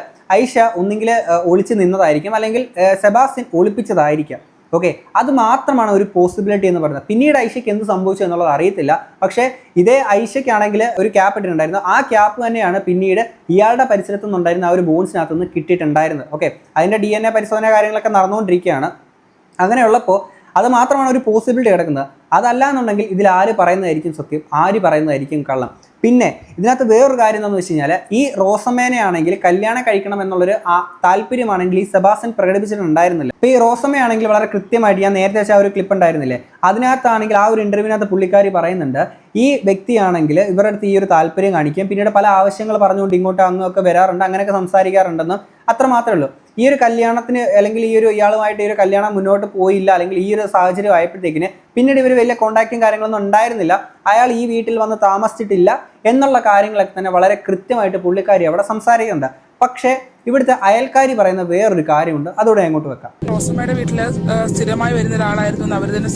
ഐഷ ഒന്നുകിൽ ഒളിച്ച് നിന്നതായിരിക്കും അല്ലെങ്കിൽ സെബാസ്റ്റിൻ ഒളിപ്പിച്ചതായിരിക്കാം. ഓക്കെ അത് മാത്രമാണ് ഒരു പോസിബിലിറ്റി എന്ന് പറയുന്നത്. പിന്നീട് ഐഷയ്ക്ക് എന്ത് സംഭവിച്ചു എന്നുള്ളത് അറിയത്തില്ല. പക്ഷേ ഇതേ ഐഷയ്ക്കാണെങ്കിൽ ഒരു ക്യാപ്പ് ഇട്ടിട്ടുണ്ടായിരുന്നു. ആ ക്യാപ്പ് തന്നെയാണ് പിന്നീട് ഇയാളുടെ പരിസരത്തു നിന്നുണ്ടായിരുന്ന ആ ഒരു ബോൺസിനകത്ത് നിന്ന് കിട്ടിയിട്ടുണ്ടായിരുന്നത്. ഓക്കെ അതിന്റെ ഡി എൻ എ പരിശോധന കാര്യങ്ങളൊക്കെ നടന്നുകൊണ്ടിരിക്കുകയാണ്. അങ്ങനെയുള്ളപ്പോൾ അത് മാത്രമാണ് ഒരു പോസിബിലിറ്റി കിടക്കുന്നത്. അതല്ല എന്നുണ്ടെങ്കിൽ ഇതിൽ ആര് പറയുന്നതായിരിക്കും സത്യം? ആര് പറയുന്നതായിരിക്കും കള്ളം? പിന്നെ ഇതിനകത്ത് വേറൊരു കാര്യം എന്താണെന്ന് വെച്ച് കഴിഞ്ഞാൽ ഈ റോസമേനെ ആണെങ്കിൽ കല്യാണം കഴിക്കണം എന്നുള്ളൊരു ആ താല്പര്യമാണെങ്കിൽ ഈ സെബാസൻ പ്രകടിപ്പിച്ചിട്ടുണ്ടായിരുന്നില്ല. ഇപ്പോൾ ഈ റോസമയാണെങ്കിൽ വളരെ കൃത്യമായിട്ട് ഞാൻ നേരത്തെ വെച്ച ആ ഒരു ക്ലിപ്പ് ഉണ്ടായിരുന്നില്ലേ? അതിനകത്താണെങ്കിൽ ആ ഒരു ഇന്റർവ്യൂവിനകത്ത് പുള്ളിക്കാരി പറയുന്നുണ്ട് ഈ വ്യക്തിയാണെങ്കിൽ ഇവരുടെ അടുത്ത് ഈ ഒരു താല്പര്യം കാണിക്കും പിന്നീട് പല ആവശ്യങ്ങൾ പറഞ്ഞുകൊണ്ട് ഇങ്ങോട്ട് അങ്ങൊക്കെ വരാറുണ്ട് അങ്ങനെയൊക്കെ സംസാരിക്കാറുണ്ടെന്ന് അത്ര മാത്രമേ ഉള്ളൂ. ഈ ഒരു കല്യാണത്തിന് അല്ലെങ്കിൽ ഈ ഒരു ഇയാളുമായിട്ട് ഈ ഒരു കല്യാണം മുന്നോട്ട് പോയില്ല അല്ലെങ്കിൽ ഈ ഒരു സാഹചര്യം ആയപ്പോഴത്തേക്കിന് പിന്നീട് ഇവർ വലിയ കോണ്ടാക്റ്റും കാര്യങ്ങളൊന്നും ഉണ്ടായിരുന്നില്ല. അയാൾ ഈ വീട്ടിൽ വന്ന് താമസിച്ചിട്ടില്ല എന്നുള്ള കാര്യങ്ങളൊക്കെ തന്നെ വളരെ കൃത്യമായിട്ട് പുള്ളിക്കാരി അവിടെ സംസാരിക്കുന്നുണ്ട്. പക്ഷേ ഇവിടുത്തെ അയൽക്കാരി പറയുന്ന വേറൊരു കാര്യമുണ്ട്. അതോടെ അങ്ങോട്ട് വെക്കാം. റോസമ്മയുടെ വീട്ടിൽ സ്ഥിരമായി വരുന്ന ഒരാളായിരുന്നു അവർ തന്നെ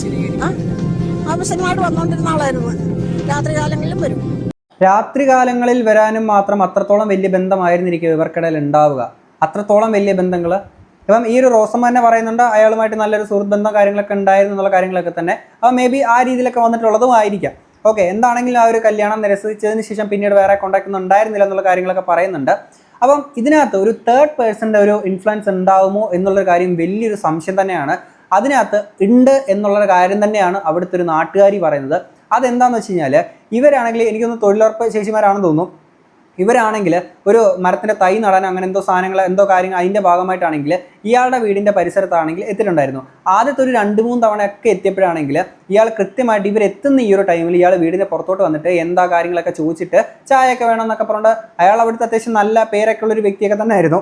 ആവശ്യമായിട്ട് വന്നുകൊണ്ടിരുന്ന ആളായിരുന്നു. രാത്രി കാലങ്ങളിലും വരും. രാത്രികാലങ്ങളിൽ വരാനും മാത്രം അത്രത്തോളം വലിയ ബന്ധമായിരുന്നിരിക്കും ഇവർക്കിടയിൽ ഉണ്ടാവുക. അത്രത്തോളം വലിയ ബന്ധങ്ങൾ ഇപ്പം ഈ ഒരു റോസമ്മ തന്നെ പറയുന്നുണ്ട് അയാളുമായിട്ട് നല്ലൊരു സുഹൃത്ത് ബന്ധം കാര്യങ്ങളൊക്കെ ഉണ്ടായിരുന്നു എന്നുള്ള കാര്യങ്ങളൊക്കെ തന്നെ. അപ്പം മേ ബി ആ രീതിയിലൊക്കെ വന്നിട്ടുള്ളതും ആയിരിക്കാം. ഓക്കെ എന്താണെങ്കിലും ആ ഒരു കല്യാണം നിരസിച്ചതിന് ശേഷം പിന്നീട് വേറെ കോണ്ടാക്ട് ഉണ്ടായിരുന്നില്ല എന്നുള്ള കാര്യങ്ങളൊക്കെ പറയുന്നുണ്ട്. അപ്പം ഇതിനകത്ത് ഒരു തേർഡ് പേഴ്സന്റെ ഒരു ഇൻഫ്ലുവൻസ് ഉണ്ടാവുമോ എന്നുള്ളൊരു കാര്യം വലിയൊരു സംശയം തന്നെയാണ്. അതിനകത്ത് ഉണ്ട് എന്നുള്ളൊരു കാര്യം തന്നെയാണ് അവിടുത്തെ ഒരു നാട്ടുകാരി പറയുന്നത്. അതെന്താണെന്ന് വെച്ച് കഴിഞ്ഞാൽ ഇവരാണെങ്കിൽ എനിക്കൊന്ന് തൊഴിലുറപ്പ് ശേഷിമാരാണെന്ന് തോന്നുന്നു. ഇവരാണെങ്കിൽ ഒരു മരത്തിന്റെ തൈ നടാൻ അങ്ങനെ എന്തോ സാധനങ്ങൾ എന്തോ കാര്യങ്ങൾ അതിന്റെ ഭാഗമായിട്ടാണെങ്കിൽ ഇയാളുടെ വീടിന്റെ പരിസരത്താണെങ്കിൽ എത്തിയിട്ടുണ്ടായിരുന്നു. ആദ്യത്തെ ഒരു രണ്ട് മൂന്ന് തവണയൊക്കെ എത്തിയപ്പോഴാണെങ്കിൽ ഇയാൾ കൃത്യമായിട്ട് ഇവർ എത്തുന്ന ഈ ഒരു ടൈമിൽ ഇയാൾ വീടിന്റെ പുറത്തോട്ട് വന്നിട്ട് എന്താ കാര്യങ്ങളൊക്കെ ചോദിച്ചിട്ട് ചായയൊക്കെ വേണമെന്നൊക്കെ പറഞ്ഞിട്ട് അയാൾ അവിടുത്തെ അത്യാവശ്യം നല്ല പേരൊക്കെ ഉള്ളൊരു വ്യക്തിയൊക്കെ തന്നെ ആയിരുന്നു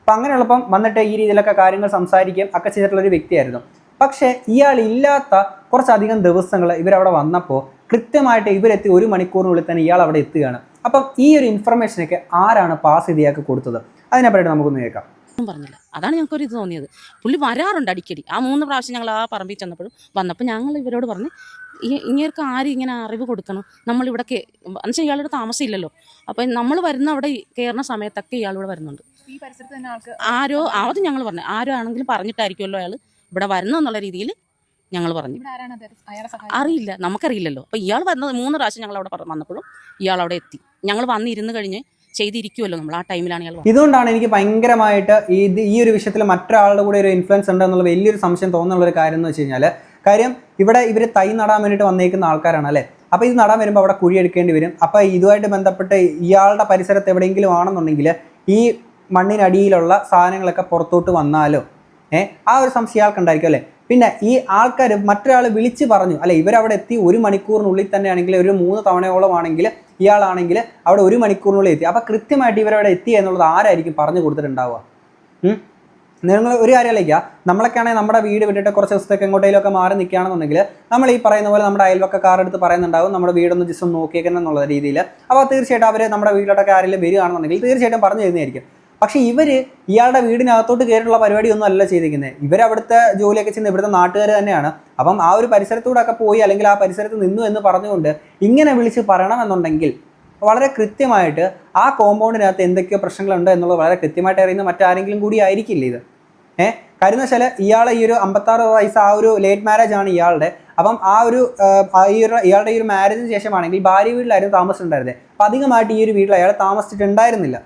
അപ്പം അങ്ങനെയുള്ളപ്പം വന്നിട്ട് ഈ രീതിയിലൊക്കെ കാര്യങ്ങൾ സംസാരിക്കുകയും ഒക്കെ ചെയ്തിട്ടുള്ളൊരു വ്യക്തിയായിരുന്നു. പക്ഷേ ഇയാൾ ഇല്ലാത്ത കുറച്ചധികം ദിവസങ്ങൾ ഇവരവിടെ വന്നപ്പോൾ കൃത്യമായിട്ട് ഇവരെത്തി ഒരു മണിക്കൂറിനുള്ളിൽ തന്നെ ഇയാൾ അവിടെ എത്തുകയാണ്. അപ്പം ഈ ഒരു ഇൻഫർമേഷനൊക്കെ ആരാണ് പാസ് ചെയ്ത് ഇയാൾക്ക് കൊടുത്തത്? അതിനെപ്പറ്റി നമുക്കൊന്ന് കേൾക്കാം. ഒന്നും പറഞ്ഞില്ല. അതാണ് ഞങ്ങൾക്കൊരു ഇത് തോന്നിയത്. പുള്ളി വരാറുണ്ട് അടിക്കടി. ആ മൂന്ന് പ്രാവശ്യം ഞങ്ങൾ ആ പറമ്പിൽ ചെന്നപ്പോഴും വന്നപ്പോൾ ഞങ്ങൾ ഇവരോട് പറഞ്ഞ് ഈ ഇങ്ങേർക്ക് ആരും ഇങ്ങനെ അറിവ് കൊടുക്കണം? നമ്മളിവിടെ കേ എന്നുവെച്ചാൽ ഇയാളുടെ താമസമില്ലല്ലോ. അപ്പം നമ്മൾ വരുന്ന അവിടെ കയറുന്ന സമയത്തൊക്കെ ഇയാളിവിടെ വരുന്നുണ്ട്. ഈ പരിസരത്ത് തന്നെ ആൾക്ക് ആരോ അത് ഞങ്ങൾ പറഞ്ഞു. ആരോ ആണെങ്കിലും പറഞ്ഞിട്ടായിരിക്കുമല്ലോ അയാൾ ഇവിടെ വരുന്നു എന്നുള്ള രീതിയിൽ ഞങ്ങൾ പറഞ്ഞു. അറിയില്ല. നമുക്കറിയില്ലല്ലോ. അപ്പോൾ ഇയാൾ വന്നത് മൂന്ന് പ്രാവശ്യം ഞങ്ങൾ അവിടെ വന്നപ്പോഴും ഇയാൾ അവിടെ എത്തി. ഞങ്ങൾ വന്നിരുന്ന് കഴിഞ്ഞ് ചെയ്തിരിക്കുമല്ലോ നമ്മൾ ആ ടൈമിലാണ് ഇയാൾ വന്നത്. ഇതുകൊണ്ടാണ് എനിക്ക് ഭയങ്കരമായിട്ട് ഈ ഇത് ഈ ഒരു വിഷയത്തിൽ മറ്റൊരാളുടെ കൂടെ ഒരു ഇൻഫ്ലുവൻസ് ഉണ്ട് എന്നുള്ള വലിയൊരു സംശയം തോന്നുന്നുള്ള ഒരു കാര്യം എന്ന് വെച്ച് കഴിഞ്ഞാൽ കാര്യം ഇവിടെ ഇവർ തൈ നടാൻ വേണ്ടിയിട്ട് വന്നേക്കുന്ന ആൾക്കാരാണ് അല്ലേ? അപ്പോൾ ഇത് നടാൻ വരുമ്പോൾ അവിടെ കുഴിയെടുക്കേണ്ടി വരും. അപ്പോൾ ഇതുമായിട്ട് ബന്ധപ്പെട്ട് ഇയാളുടെ പരിസരത്ത് എവിടെയെങ്കിലും ആണെന്നുണ്ടെങ്കിൽ ഈ മണ്ണിനടിയിലുള്ള സാധനങ്ങളൊക്കെ പുറത്തോട്ട് വന്നാലോ? ഏഹ് ആ ഒരു സംശയം ഇയാൾക്ക് ഉണ്ടായിരിക്കും അല്ലേ? പിന്നെ ഈ ആൾക്കാർ മറ്റൊരാൾ വിളിച്ച് പറഞ്ഞു അല്ലെ ഇവരവിടെ എത്തി ഒരു മണിക്കൂറിനുള്ളിൽ തന്നെയാണെങ്കിൽ ഒരു മൂന്ന് തവണയോളം ആണെങ്കിൽ ഇയാളാണെങ്കിൽ അവിടെ ഒരു മണിക്കൂറിനുള്ളിൽ എത്തി. അപ്പോൾ കൃത്യമായിട്ട് ഇവരവിടെ എത്തി എന്നുള്ളത് ആരായിരിക്കും പറഞ്ഞു കൊടുത്തിട്ടുണ്ടാവുക? നിങ്ങൾ ഒരു കാര്യമല്ലേക്കാ നമ്മളൊക്കെ ആണെങ്കിൽ നമ്മുടെ വീട് വിട്ടിട്ട് കുറച്ച് ദിവസത്തേക്ക് എങ്ങോട്ടേലൊക്കെ മാറി നിൽക്കുകയാണെന്നുണ്ടെങ്കിൽ നമ്മൾ ഈ പറയുന്ന പോലെ നമ്മുടെ അയൽവക്ക കാർ എടുത്ത് പറയുന്നുണ്ടാവും നമ്മുടെ വീടൊന്ന് ജസ്റ്റ് ഒന്ന് നോക്കിയേക്കണം എന്നുള്ള രീതിയിൽ. അപ്പോൾ തീർച്ചയായിട്ടും അവർ നമ്മുടെ വീട്ടിലോട്ടൊക്കെ ആരെങ്കിലും വരികയാണെന്നുണ്ടെങ്കിൽ തീർച്ചയായിട്ടും പറഞ്ഞു തരുന്നതായിരിക്കും. പക്ഷേ ഇവർ ഇയാളുടെ വീടിനകത്തോട്ട് കയറിയുള്ള പരിപാടിയൊന്നും അല്ല ചെയ്തിരിക്കുന്നത്. ഇവർ അവിടുത്തെ ജോലിയൊക്കെ ചെയ്യുന്ന ഇവിടുത്തെ നാട്ടുകാർ തന്നെയാണ്. അപ്പം ആ ഒരു പരിസരത്തൂടെ ഒക്കെ പോയി അല്ലെങ്കിൽ ആ പരിസരത്ത് നിന്നു എന്ന് പറഞ്ഞുകൊണ്ട് ഇങ്ങനെ വിളിച്ച് പറയണമെന്നുണ്ടെങ്കിൽ വളരെ കൃത്യമായിട്ട് ആ കോമ്പൗണ്ടിനകത്ത് എന്തൊക്കെയോ പ്രശ്നങ്ങളുണ്ട് എന്നുള്ളത് വളരെ കൃത്യമായിട്ട് അറിയുന്ന മറ്റാരെങ്കിലും കൂടി ആയിരിക്കില്ല ഇത്. ഏഹ് കാര്യം വെച്ചാൽ ഇയാളെ ഈ ഒരു അമ്പത്താറ് വയസ്സ് ആ ഒരു ലേറ്റ് മാരേജ് ആണ് ഇയാളുടെ. അപ്പം ആ ഒരു ഈ ഒരു ഇയാളുടെ ഈ ഒരു മാരേജിന് ശേഷമാണെങ്കിൽ ഭാര്യ വീട്ടിലായിരുന്നു താമസിച്ചിട്ടുണ്ടായിരുന്നത്. അപ്പം അധികമായിട്ട് ഈ ഒരു വീട്ടിൽ അയാൾ താമസിച്ചിട്ടുണ്ടായിരുന്നില്ല.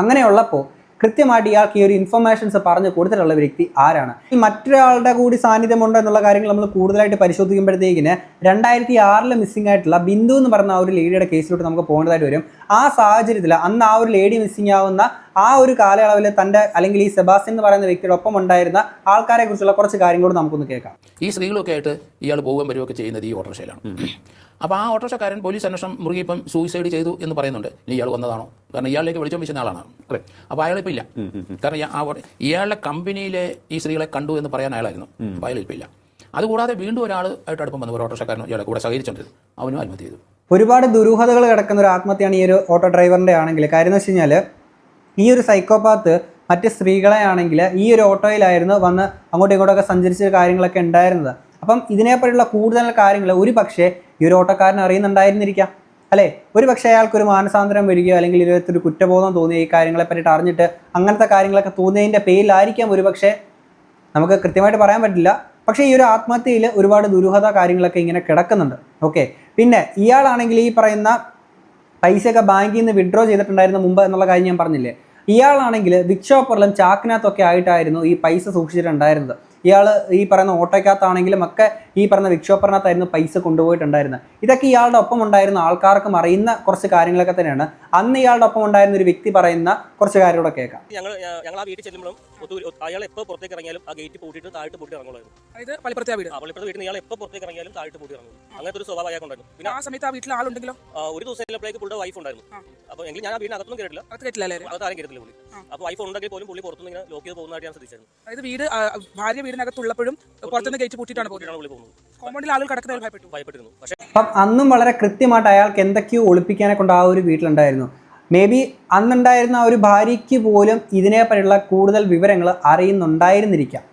അങ്ങനെയുള്ളപ്പോൾ കൃത്യമായിട്ട് ഇയാൾക്ക് ഈ ഒരു ഇൻഫർമേഷൻസ് പറഞ്ഞു കൊടുത്തിട്ടുള്ള വ്യക്തി ആരാണ്? ഈ മറ്റൊരാളുടെ കൂടി സാന്നിധ്യമുണ്ടോ എന്നുള്ള കാര്യങ്ങൾ നമ്മൾ കൂടുതലായിട്ട് പരിശോധിക്കുമ്പോഴത്തേക്കിന് രണ്ടായിരത്തി ആറിൽ മിസ്സിംഗ് ആയിട്ടുള്ള ബിന്ദു എന്ന് പറഞ്ഞ ആ ഒരു ലേഡിയുടെ കേസിലോട്ട് നമുക്ക് പോകേണ്ടതായിട്ട് വരും. ആ സാഹചര്യത്തിൽ അന്ന് ആ ഒരു ലേഡി മിസ്സിംഗ് ആവുന്ന ആ ഒരു കാലയളവിൽ തന്റെ അല്ലെങ്കിൽ ഈ സെബാസ്റ്റ്യൻ എന്ന് പറയുന്ന വ്യക്തിയുടെ ഒപ്പം ഉണ്ടായിരുന്ന ആൾക്കാരെ കുറിച്ചുള്ള കുറച്ച് കാര്യങ്ങളോട് നമുക്കൊന്ന് കേൾക്കാം. ഈ സ്ത്രീകളൊക്കെ ആയിട്ട് ഇയാൾ പോവുകയും വരികയൊക്കെ ചെയ്യുന്നത് ഈ ഓട്ടോറിക്ഷയിലാണ്. അപ്പോൾ ആ ഓട്ടോറിക്ഷക്കാരൻ പോലീസ് അന്വേഷണം മുറുകെ ഇപ്പം സൂയിസൈഡ് ചെയ്തു എന്ന് പറയുന്നുണ്ട്. ഇനി ഇയാൾ വന്നതാണോ? കാരണം ഇയാളിലേക്ക് വെളിച്ചം വീശുന്ന ആളാണ്. അതെ. അപ്പോൾ അയാളിപ്പോൾ ഇല്ല കാരണം ആ ഇയാളുടെ കമ്പനിയിലെ ഈ സ്ത്രീകളെ കണ്ടു എന്ന് പറയാൻ അയാളായിരുന്നു. അപ്പോൾ അയാളിപ്പോൾ ഇല്ല അതുകൂടാതെ വീണ്ടും ഒരാൾ ആയിട്ട് അടുപ്പം വന്നു. ഒരു ഓട്ടോറിക്ഷക്കാരനും ഇയാളെ കൂടെ സഹകരിച്ചിട്ടുണ്ട്. അവനും ആത്മഹത്യ ചെയ്തു. ഒരുപാട് ദുരൂഹതകൾ കിടക്കുന്ന ഒരു ആത്മഹത്യയാണ് ഈ ഒരു ഓട്ടോ ഡ്രൈവറിന്റെ ആണെങ്കിൽ. കാര്യം എന്ന് വെച്ച് കഴിഞ്ഞാൽ ഈ ഒരു സൈക്കോപാത്ത് മറ്റ് സ്ത്രീകളെ ആണെങ്കിൽ ഈ ഒരു ഓട്ടോയിലായിരുന്നു വന്ന് അങ്ങോട്ടും ഇങ്ങോട്ടൊക്കെ സഞ്ചരിച്ച കാര്യങ്ങളൊക്കെ ഉണ്ടായിരുന്നത്. അപ്പം ഇതിനെപ്പറ്റിയുള്ള കൂടുതൽ കാര്യങ്ങൾ ഒരു പക്ഷേ ഈ ഒരു ഓട്ടോക്കാരൻ അറിയുന്നുണ്ടായിരുന്നിരിക്കാം. അല്ലേ? ഒരു പക്ഷേ അയാൾക്കൊരു മാനസാന്തരം വരികയോ അല്ലെങ്കിൽ ഇരുപത്തൊരു കുറ്റബോധം തോന്നിയ ഈ കാര്യങ്ങളെ പറ്റിയിട്ട് അറിഞ്ഞിട്ട് അങ്ങനത്തെ കാര്യങ്ങളൊക്കെ തോന്നിയതിന്റെ പേരിലായിരിക്കാം ഒരു പക്ഷേ നമുക്ക് കൃത്യമായിട്ട് പറയാൻ പറ്റില്ല. പക്ഷേ ഈ ഒരു ആത്മഹത്യയിൽ ഒരുപാട് ദുരൂഹത കാര്യങ്ങളൊക്കെ ഇങ്ങനെ കിടക്കുന്നുണ്ട്. ഓക്കെ. പിന്നെ ഇയാളാണെങ്കിൽ ഈ പറയുന്ന പൈസയൊക്കെ ബാങ്കിൽ നിന്ന് വിഡ്രോ ചെയ്തിട്ടുണ്ടായിരുന്നു മുമ്പ് എന്നുള്ള കാര്യം ഞാൻ പറഞ്ഞില്ലേ? ഇയാളാണെങ്കിൽ ബിഗ് ഷോപ്പറിലും ചാക്കിനകത്തൊക്കെ ആയിട്ടായിരുന്നു ഈ പൈസ സൂക്ഷിച്ചിട്ടുണ്ടായിരുന്നത്. ഇയാൾ ഈ പറയുന്ന ഓട്ടോയ്ക്കകത്താണെങ്കിലും ഒക്കെ ഈ പറയുന്ന വിക്ഷോപ്പറിനകത്തായിരുന്നു പൈസ കൊണ്ടുപോയിട്ടുണ്ടായിരുന്നത്. ഇതൊക്കെ ഇയാളുടെ ഒപ്പം ഉണ്ടായിരുന്ന ആൾക്കാർക്കും അറിയുന്ന കുറച്ച് കാര്യങ്ങളൊക്കെ തന്നെയാണ്. അന്ന് ഇയാളുടെ ഒപ്പം ഉണ്ടായിരുന്ന ഒരു വ്യക്തി പറയുന്ന കുറച്ച് കാര്യങ്ങളൂടെ കേൾക്കാം. ഞങ്ങൾ ഞങ്ങൾ ആ വീട്ടിൽ ചെല്ലുമ്പോഴും അയാൾ എപ്പോൾ പുറത്തേക്ക് ഇറങ്ങിയാലും ആ ഗേറ്റ് പൂട്ടിയിട്ട് താഴ്ത്ത് പൂട്ടി ഇറങ്ങുള്ളായിരുന്നു ഇത് പള്ളിപ്പുറത്തെ വീട്? അപ്പോൾ പള്ളിപ്പുറത്ത് വീട്ടിൽ ഇയാൾ എപ്പോൾ പുറത്തേക്ക് ഇറങ്ങിയാലും താഴ്ത്ത് പൂട്ടി ഇറങ്ങും. അങ്ങനത്തെ ഒരു സ്വഭാവം അയാൾക്കുണ്ടായിരുന്നു പിന്നെ ആ സമയത്ത് ആ വീട്ടിൽ ആളുണ്ടെങ്കിലോ? ഒരു ദിവസം ചെല്ലുമ്പോഴേക്ക് പുള്ളിയുടെ വൈഫ് ഉണ്ടായിരുന്നു. അപ്പൊ അപ്പോൾ എങ്കിൽ ഞാൻ ആ വീടിന് അകത്തൊന്നും കേട്ടില്ല അത് കേട്ടില്ല അത് ആരും കേട്ടില്ല പുള്ളി. അപ്പൊ അപ്പോൾ വൈഫ് ഉണ്ടെങ്കിൽ പോലും പുള്ളി പുറത്തുനിന്ന് ഇങ്ങനെ ലോക്ക് ചെയ്ത് പോകുന്നതായിട്ട് ഞാൻ ശ്രദ്ധിച്ചായിരുന്നു. അതായത് വീട് ഭാര്യ വീടിനകത്തുള്ളപ്പോഴും പുറത്തുനിന്ന് ഗേറ്റ് പൂട്ടിയിട്ടാണ് പുള്ളി പോകുന്നത്. കോമ്പൗണ്ടിൽ ആളുകൾ കിടക്കുന്നതിൽ ഭയപ്പെട്ടു. ഭയപ്പെട്ടിരുന്നു. പക്ഷേ അപ്പം അന്നും വളരെ കൃത്യമായിട്ട് അയാൾക്ക് എന്തൊക്കെയോ ഒളിപ്പിക്കാനെ കൊണ്ട് ആ ഒരു വീട്ടിലുണ്ടായിരുന്നു. മേ ബി അന്നുണ്ടായിരുന്ന ഒരു ഭാര്യയ്ക്ക് പോലും ഇതിനെപ്പറ്റിയുള്ള കൂടുതൽ വിവരങ്ങൾ അറിയുന്നുണ്ടായിരുന്നിരിക്കാം.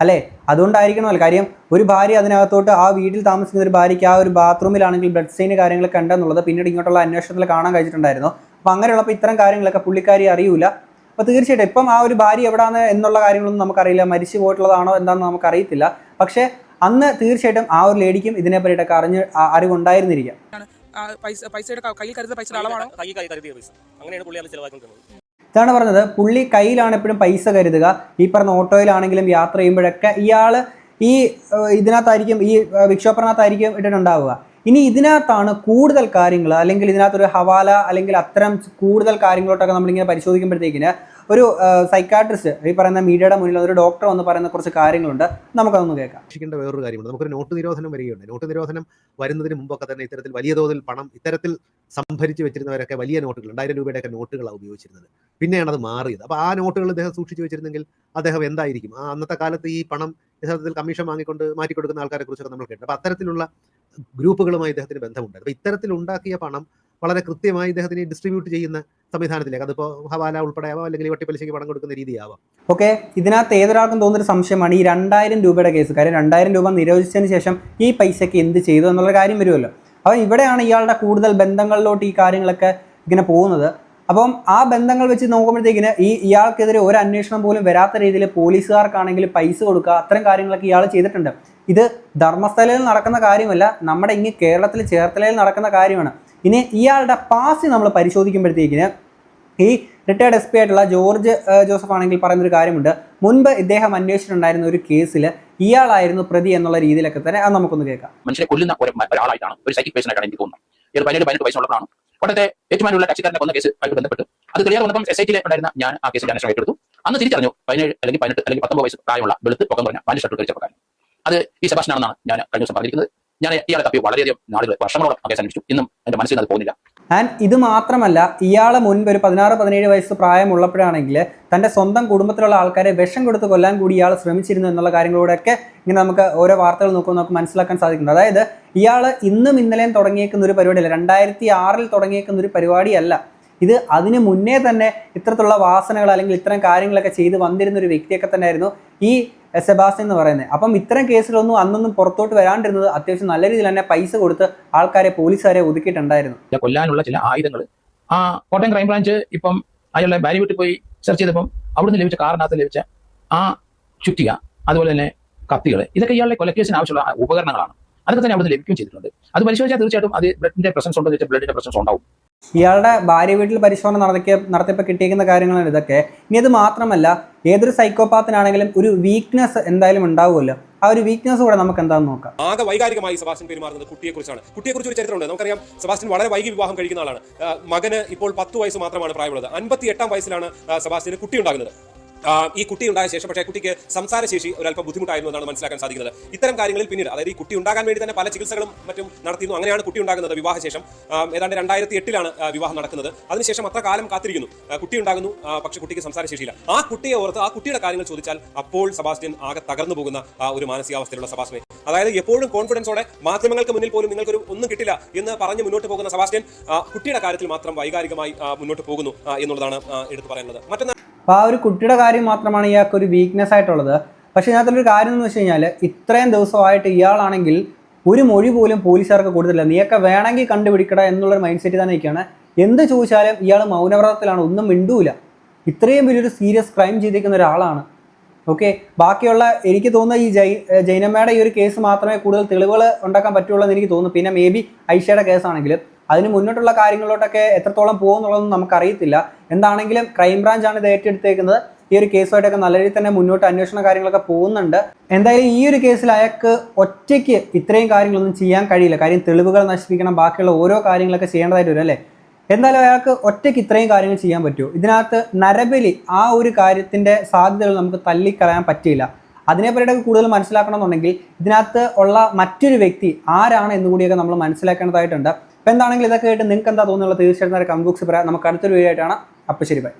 അല്ലേ? അതുകൊണ്ടായിരിക്കണമല്ലോ. കാര്യം ഒരു ഭാര്യ അതിനകത്തോട്ട് ആ വീട്ടിൽ താമസിക്കുന്ന ഒരു ഭാര്യയ്ക്ക് ആ ഒരു ബാത്റൂമിലാണെങ്കിൽ ബ്ലഡ് സ്റ്റെയിൻ കാര്യങ്ങളൊക്കെ ഉണ്ടെന്നുള്ളത് പിന്നീട് ഇങ്ങോട്ടുള്ള അന്വേഷണത്തിൽ കാണാൻ കഴിച്ചിട്ടുണ്ടായിരുന്നു അപ്പോൾ അങ്ങനെയുള്ളപ്പോൾ ഇത്തരം കാര്യങ്ങളൊക്കെ പുള്ളിക്കാരി അറിയൂല. അപ്പോൾ തീർച്ചയായിട്ടും ഇപ്പം ആ ഒരു ഭാര്യ എവിടെയാണ് എന്നുള്ള കാര്യങ്ങളൊന്നും നമുക്കറിയില്ല. മരിച്ചു പോയിട്ടുള്ളതാണോ എന്താണെന്ന് നമുക്കറിയത്തില്ല. പക്ഷേ അന്ന് തീർച്ചയായിട്ടും ആ ഒരു ലേഡിക്കും ഇതിനെപ്പറ്റിയിട്ടൊക്കെ അറിഞ്ഞ് അറിവുണ്ടായിരുന്നിരിക്കാം. പൈസ പൈസയുടെ കയ്യിൽ കരുതുന്ന പൈസയുടെ അളവാണോ കൈ കൈ കരുതിയ പൈസ. അങ്ങനെയാണ് പുള്ളി അത് ഇതാണ് പറഞ്ഞത് പുള്ളി കയ്യിലാണ് എപ്പോഴും പൈസ കരുതുക. ഈ പറഞ്ഞ ഓട്ടോയിലാണെങ്കിലും യാത്ര ചെയ്യുമ്പോഴൊക്കെ ഇയാൾ ഈ ഇതിനകത്തായിരിക്കും ഈ വിക്ഷോപ്പറിനകത്തായിരിക്കും ഇട്ടിട്ടുണ്ടാവുക. ഇനി ഇതിനകത്താണ് കൂടുതൽ കാര്യങ്ങൾ അല്ലെങ്കിൽ ഇതിനകത്തൊരു ഹവാല അല്ലെങ്കിൽ അത്തരം കൂടുതൽ കാര്യങ്ങളോട്ടൊക്കെ നമ്മളിങ്ങനെ പരിശോധിക്കുമ്പോഴത്തേക്കിന് ഒരു സൈക്കാട്രിസ്റ്റ് ഈ പറയുന്ന മീഡിയയുടെ മുന്നിൽ ഒരു ഡോക്ടർ വന്ന് പറയുന്ന കുറച്ച് കാര്യങ്ങളുണ്ട്. നമുക്കതൊന്ന് കേൾക്കാം. ശിക്കേണ്ട വേറൊരു കാര്യമുണ്ട്. നമുക്കൊരു നോട്ട് നിരോധനം വരികയുണ്ട്. നോട്ട് നിരോധനം വരുന്നതിന് മുമ്പൊക്കെ തന്നെ ഇത്തരത്തിൽ വലിയ തോതിൽ പണം ഇത്തരത്തിൽ സംഭരിച്ച് വെച്ചിരുന്നവരൊക്കെ വലിയ നോട്ടുകൾ രണ്ടായിരം രൂപയുടെയൊക്കെ നോട്ടുകളാണ് ഉപയോഗിച്ചിരുന്നത്. പിന്നെയാണ് അത് മാറിയത്. അപ്പോൾ ആ നോട്ടുകൾ അദ്ദേഹം സൂക്ഷിച്ചു വെച്ചിരുന്നെങ്കിൽ അദ്ദേഹം എന്തായിരിക്കും? ആ അന്നത്തെ കാലത്ത് ഈ പണം യഥാർത്ഥത്തിൽ കമ്മീഷൻ വാങ്ങിക്കൊണ്ട് മാറ്റി കൊടുക്കുന്ന ആൾക്കാരെ കുറിച്ചൊക്കെ നമ്മൾ കേട്ടു അപ്പോൾ അത്തരത്തിലുള്ള ഗ്രൂപ്പുകളുമായി ഇദ്ദേഹത്തിന് ബന്ധമുണ്ട്. അപ്പോൾ ഇത്തരത്തിൽ ഉണ്ടാക്കിയ പണം വളരെ കൃത്യമായി ഇദ്ദേഹത്തിന് ഡിസ്ട്രിബ്യൂട്ട് ചെയ്യുന്ന സംവിധാനത്തിലേക്ക്. അതിപ്പോൾ ഹവാല ഉൾപ്പെടെ ആവാം അല്ലെങ്കിൽ വട്ടിപ്പലിശയ്ക്ക് പണം കൊടുക്കുന്ന രീതിയാവാം. ഓക്കെ ഇതിനകത്ത് ഏതൊരാൾക്കും തോന്നുന്നൊരു സംശയമാണ് ഈ രണ്ടായിരം രൂപയുടെ കേസ്. കാര്യം രണ്ടായിരം രൂപ നിരോധിച്ചതിന് ശേഷം ഈ പൈസയ്ക്ക് എന്ത് ചെയ്തു എന്നുള്ള കാര്യം വരുമല്ലോ. അപ്പം ഇവിടെയാണ് ഇയാളുടെ കൂടുതൽ ബന്ധങ്ങളിലോട്ട് ഈ കാര്യങ്ങളൊക്കെ ഇങ്ങനെ പോകുന്നത്. അപ്പം ആ ബന്ധങ്ങൾ വെച്ച് നോക്കുമ്പോഴത്തേക്കിന് ഈ ഇയാൾക്കെതിരെ ഒരു അന്വേഷണം പോലും വരാത്ത രീതിയിൽ പോലീസുകാർക്കാണെങ്കിൽ പൈസ കൊടുക്കുക അത്തരം കാര്യങ്ങളൊക്കെ ഇയാൾ ചെയ്തിട്ടുണ്ട്. ഇത് ധർമ്മസ്ഥലയിൽ നടക്കുന്ന കാര്യമല്ല നമ്മുടെ ഇങ്ങ് കേരളത്തിൽ ചേർത്തലയിൽ നടക്കുന്ന കാര്യമാണ്. ഇനി ഇയാളുടെ പാസ് നമ്മൾ പരിശോധിക്കുമ്പോഴത്തേക്കിന് ഈ റിട്ടയർഡ് എസ് പി ആയിട്ടുള്ള ജോർജ് ജോസഫ് ആണെങ്കിൽ പറയുന്നൊരു കാര്യമുണ്ട്. മുൻപ് ഇദ്ദേഹം അന്വേഷിച്ചിട്ടുണ്ടായിരുന്ന ഒരു കേസിൽ ഇയാളായിരുന്നു പ്രതി എന്നുള്ള രീതിയിലൊക്കെ തന്നെ അത് നമുക്കൊന്ന് കേൾക്കാം. മനുഷ്യനെ കൊല്ലുന്ന ഒരു ഒരാളായിട്ടാണ് ഒരു സൈക്കിക് പേഷ്യനായിട്ടാണ് എനിക്ക് തോന്നുന്നത്. ഒരു പതിനേഴ് പതിനെട്ട് വയസ്സുള്ളതാണ് കോട്ടയത്തെ ഏറ്റുമാനുള്ള ടാക്സിക്കാരനെ കൊന്ന കേസ് ആയിട്ട് ബന്ധപ്പെട്ട് അത് ക്ലിയർ വന്നപ്പം എസ് ഐ ഉണ്ടായിരുന്ന ഞാൻ ആ കേസിൽ അന്വേഷണം ഏറ്റെടുത്തു. അന്ന് തിരിച്ചറിഞ്ഞു പതിനേഴ് അല്ലെങ്കിൽ പതിനെട്ട് അല്ലെങ്കിൽ പത്തൊമ്പത് വയസ്സ് പ്രായമുള്ള വെളുത്ത് പൊക്കം പറഞ്ഞ പാന്റ് ഷർട്ട് ധരിച്ച പ്രകാരം. അത് ഈ സെബാസ്റ്റനാണെന്നാണ് ഞാൻ കഴിഞ്ഞ ദിവസം പറഞ്ഞിരിക്കുന്നത്. ഞാൻ ഇയാളെ തപ്പി വളരെയധികം നാളുകൾ വർഷങ്ങളോളം കേസ് അന്വേഷിച്ചു ഇന്നും എന്റെ മനസ്സിൽ അത് പോകുന്നില്ല. ആൻഡ് ഇത് മാത്രമല്ല ഇയാളെ മുൻപ് ഒരു പതിനാറ് പതിനേഴ് വയസ്സ് പ്രായമുള്ളപ്പോഴാണെങ്കിൽ തന്റെ സ്വന്തം കുടുംബത്തിലുള്ള ആൾക്കാരെ വിഷം കൊടുത്ത് കൊല്ലാൻ കൂടി ഇയാൾ ശ്രമിച്ചിരുന്നു എന്നുള്ള കാര്യങ്ങളോടൊക്കെ ഇങ്ങനെ നമുക്ക് ഓരോ വാർത്തകൾ നോക്കുമ്പോൾ നമുക്ക് മനസ്സിലാക്കാൻ സാധിക്കുന്നുണ്ട്. അതായത് ഇയാൾ ഇന്നും ഇന്നലെയും തുടങ്ങിയേക്കുന്ന ഒരു പരിപാടിയല്ല രണ്ടായിരത്തി ആറിൽ തുടങ്ങിയേക്കുന്ന ഒരു പരിപാടിയല്ല. ഇത് അതിന് മുന്നേ തന്നെ ഇത്തരത്തിലുള്ള വാസനകൾ അല്ലെങ്കിൽ ഇത്തരം കാര്യങ്ങളൊക്കെ ചെയ്ത് വന്നിരുന്ന ഒരു വ്യക്തിയൊക്കെ തന്നെയായിരുന്നു. ഈ സെബാസ്റ്റ്യൻ എന്ന് പറയുന്നത്. അപ്പം ഇത്തരം കേസുകളൊന്നും അന്നൊന്നും പുറത്തോട്ട് വരാണ്ടിരുന്നത് അത്യാവശ്യം നല്ല രീതിയിൽ തന്നെ പൈസ കൊടുത്ത് ആൾക്കാരെ പോലീസുകാരെ ഒതുക്കിയിട്ടുണ്ടായിരുന്നു. കൊല്ലാനുള്ള ചില ആയുധങ്ങൾ ആ കോട്ടയം ക്രൈംബ്രാഞ്ച് ഇപ്പം അയാളുടെ ഭാര്യ വീട്ടിൽ പോയി സെർച്ച് ചെയ്തപ്പം അവിടുന്ന് ലഭിച്ച കാറിനകത്ത് ലഭിച്ച ആ ചുറ്റിക അതുപോലെ തന്നെ കത്തികൾ ഇതൊക്കെ ഇയാളുടെ കൊലക്കേസിന് ആവശ്യമുള്ള ഉപകരണങ്ങളാണ്. അതൊക്കെ തന്നെ അവിടുന്ന് ലഭിക്കുകയും ചെയ്തിട്ടുണ്ട്. അത് പരിശോധിച്ചാൽ തീർച്ചയായിട്ടും അത് ബ്ലഡിന്റെ പ്രസൻസ് ഉണ്ടോ എന്ന് വെച്ചാൽ ബ്ലഡിന്റെ പ്രസൻസ് ഉണ്ടാവും. ഇയാളുടെ ഭാര്യ വീട്ടിൽ പരിശോധന നടത്തിയ നടത്തിയപ്പോൾ കിട്ടിയിരിക്കുന്ന കാര്യങ്ങളാണ് ഇതൊക്കെ. ഇനി അത് മാത്രമല്ല ഏതൊരു സൈക്കോപാത്തിനാണെങ്കിലും ഒരു വീക്ക്നെസ് എന്തായാലും ഉണ്ടാവുമല്ലോ. ആ ഒരു വീക്ക്നെസ് കൂടെ നമുക്ക് എന്താണെന്ന് നോക്കാം. ആകെ വൈകാരികമായി സെബാസ്റ്റ്യൻ പെരുമാറുന്നത് കുട്ടിയെക്കുറിച്ചാണ്. കുട്ടിയെക്കുറിച്ച് ഒരു ചരിത്രമുണ്ട്. നമുക്കറിയാം സെബാസ്റ്റ്യൻ വളരെ വൈകി വിവാഹം കഴിക്കുന്ന ആളാണ്. മകന് ഇപ്പോൾ പത്ത് വയസ്സ് മാത്രമാണ് പ്രായമുള്ളത്. അൻപത്തി എട്ടാം വയസ്സിലാണ് സെബാസ്റ്റ്യന് കുട്ടി ഉണ്ടാകുന്നത് ഈ കുട്ടി ഉണ്ടായ ശേഷം പക്ഷേ കുട്ടിക്ക് സംസാരശേഷി ഒരല്പം ബുദ്ധിമുട്ടായിരുന്നു എന്നാണ് മനസ്സിലാക്കാൻ സാധിക്കുന്നത്. ഇത്തരം കാര്യങ്ങളിൽ പിന്നീട് അതായത് ഈ കുട്ടി ഉണ്ടാകാൻ വേണ്ടി തന്നെ പല ചികിത്സകളും മറ്റും നടത്തിയിരുന്നു. അങ്ങനെയാണ് കുട്ടി ഉണ്ടാകുന്നത് വിവാഹശേഷം. ഏതാണ്ട് രണ്ടായിരത്തി എട്ടിലാണ് വിവാഹം നടക്കുന്നത്. അതിനുശേഷം അത്ര കാലം കാത്തിരിക്കുന്നു. കുട്ടി ഉണ്ടാകുന്നു പക്ഷേ കുട്ടിക്ക് സംസാരശേഷിയില്ല. ആ കുട്ടിയെ ഓർത്ത് ആ കുട്ടിയുടെ കാര്യങ്ങൾ ചോദിച്ചാൽ അപ്പോൾ സെബാസ്റ്റ്യൻ ആകെ തകർന്നു പോകുന്ന ഒരു മാനസികാവസ്ഥയിലുള്ള സെബാസ്റ്റ്യനെ. അതായത് എപ്പോഴും കോൺഫിഡൻസോടെ മാധ്യമങ്ങൾക്ക് മുന്നിൽ പോലും നിങ്ങൾക്കൊരു ഒന്നും കിട്ടില്ല എന്ന് പറഞ്ഞ് മുന്നോട്ട് പോകുന്ന സെബാസ്റ്റ്യൻ കുട്ടിയുടെ കാര്യത്തിൽ മാത്രം വൈകാരികമായി മുന്നോട്ട് പോകുന്നു എന്നുള്ളതാണ് എടുത്തു പറയുന്നത് മറ്റൊന്ന് അപ്പോൾ ആ ഒരു കുട്ടിയുടെ കാര്യം മാത്രമാണ് ഇയാൾക്ക് ഒരു വീക്ക്നെസ് ആയിട്ടുള്ളത്. പക്ഷേ ഇതിനകത്തൊരു കാര്യം എന്ന് വെച്ച് കഴിഞ്ഞാൽ ഇത്രയും ദിവസമായിട്ട് ഇയാളാണെങ്കിൽ ഒരു മൊഴി പോലും പോലീസുകാർക്ക് കൊടുത്തില്ല നീയൊക്കെ വേണമെങ്കിൽ കണ്ടുപിടിക്കട എന്നുള്ളൊരു മൈൻഡ് സെറ്റ് തന്നെ ഇരിക്കുകയാണ്. എന്ത് ചോദിച്ചാലും ഇയാൾ മൗനവ്രതത്തിലാണ് ഒന്നും മിണ്ടൂല. ഇത്രയും വലിയൊരു സീരിയസ് ക്രൈം ചെയ്തിരിക്കുന്ന ഒരാളാണ്. ഓക്കെ ബാക്കിയുള്ള എനിക്ക് തോന്നുന്ന ഈ ജൈ ജൈനമ്മയുടെ ഈ ഒരു കേസ് മാത്രമേ കൂടുതൽ തെളിവുകൾ ഉണ്ടാക്കാൻ പറ്റുള്ളൂ എന്ന് എനിക്ക് തോന്നുന്നു. പിന്നെ മേ ബി ഐഷയുടെ കേസാണെങ്കിലും അതിന് മുന്നോട്ടുള്ള കാര്യങ്ങളിലോട്ടൊക്കെ എത്രത്തോളം പോകുന്നുള്ളതൊന്നും നമുക്കറിയത്തില്ല. എന്താണെങ്കിലും ക്രൈംബ്രാഞ്ച് ആണ് ഇത് ഏറ്റെടുത്തേക്കുന്നത്. ഈ ഒരു കേസുമായിട്ടൊക്കെ നല്ല രീതിയിൽ തന്നെ മുന്നോട്ട് അന്വേഷണ കാര്യങ്ങളൊക്കെ പോകുന്നുണ്ട്. എന്തായാലും ഈ ഒരു കേസിൽ അയാൾക്ക് ഒറ്റയ്ക്ക് ഇത്രയും കാര്യങ്ങളൊന്നും ചെയ്യാൻ കഴിയില്ല. കാര്യം തെളിവുകൾ നശിപ്പിക്കണം ബാക്കിയുള്ള ഓരോ കാര്യങ്ങളൊക്കെ ചെയ്യേണ്ടതായിട്ട് വരും അല്ലേ? എന്തായാലും അയാൾക്ക് ഒറ്റയ്ക്ക് ഇത്രയും കാര്യങ്ങൾ ചെയ്യാൻ പറ്റുമോ? ഇതിനകത്ത് നരബലി ആ ഒരു കാര്യത്തിന്റെ സാധ്യതകൾ നമുക്ക് തള്ളിക്കളയാൻ പറ്റില്ല അതിനെപ്പറ്റിയൊക്കെ കൂടുതൽ മനസ്സിലാക്കണമെന്നുണ്ടെങ്കിൽ ഇതിനകത്ത് ഉള്ള മറ്റൊരു വ്യക്തി ആരാണ് എന്നുകൂടിയൊക്കെ നമ്മൾ മനസ്സിലാക്കേണ്ടതായിട്ടുണ്ട്. അപ്പോൾ എന്താണെങ്കിലും ഇതൊക്കെ ആയിട്ട് നിങ്ങൾക്ക് എന്താ തോന്നുന്നുള്ളത് തീർച്ചയായിട്ടും കമന്റ് ബോക്സിൽ പറയാം. നമുക്ക് അടുത്തൊരു വീഡിയോ ആയിട്ടാണ്. അപ്പോൾ ശരി ബൈ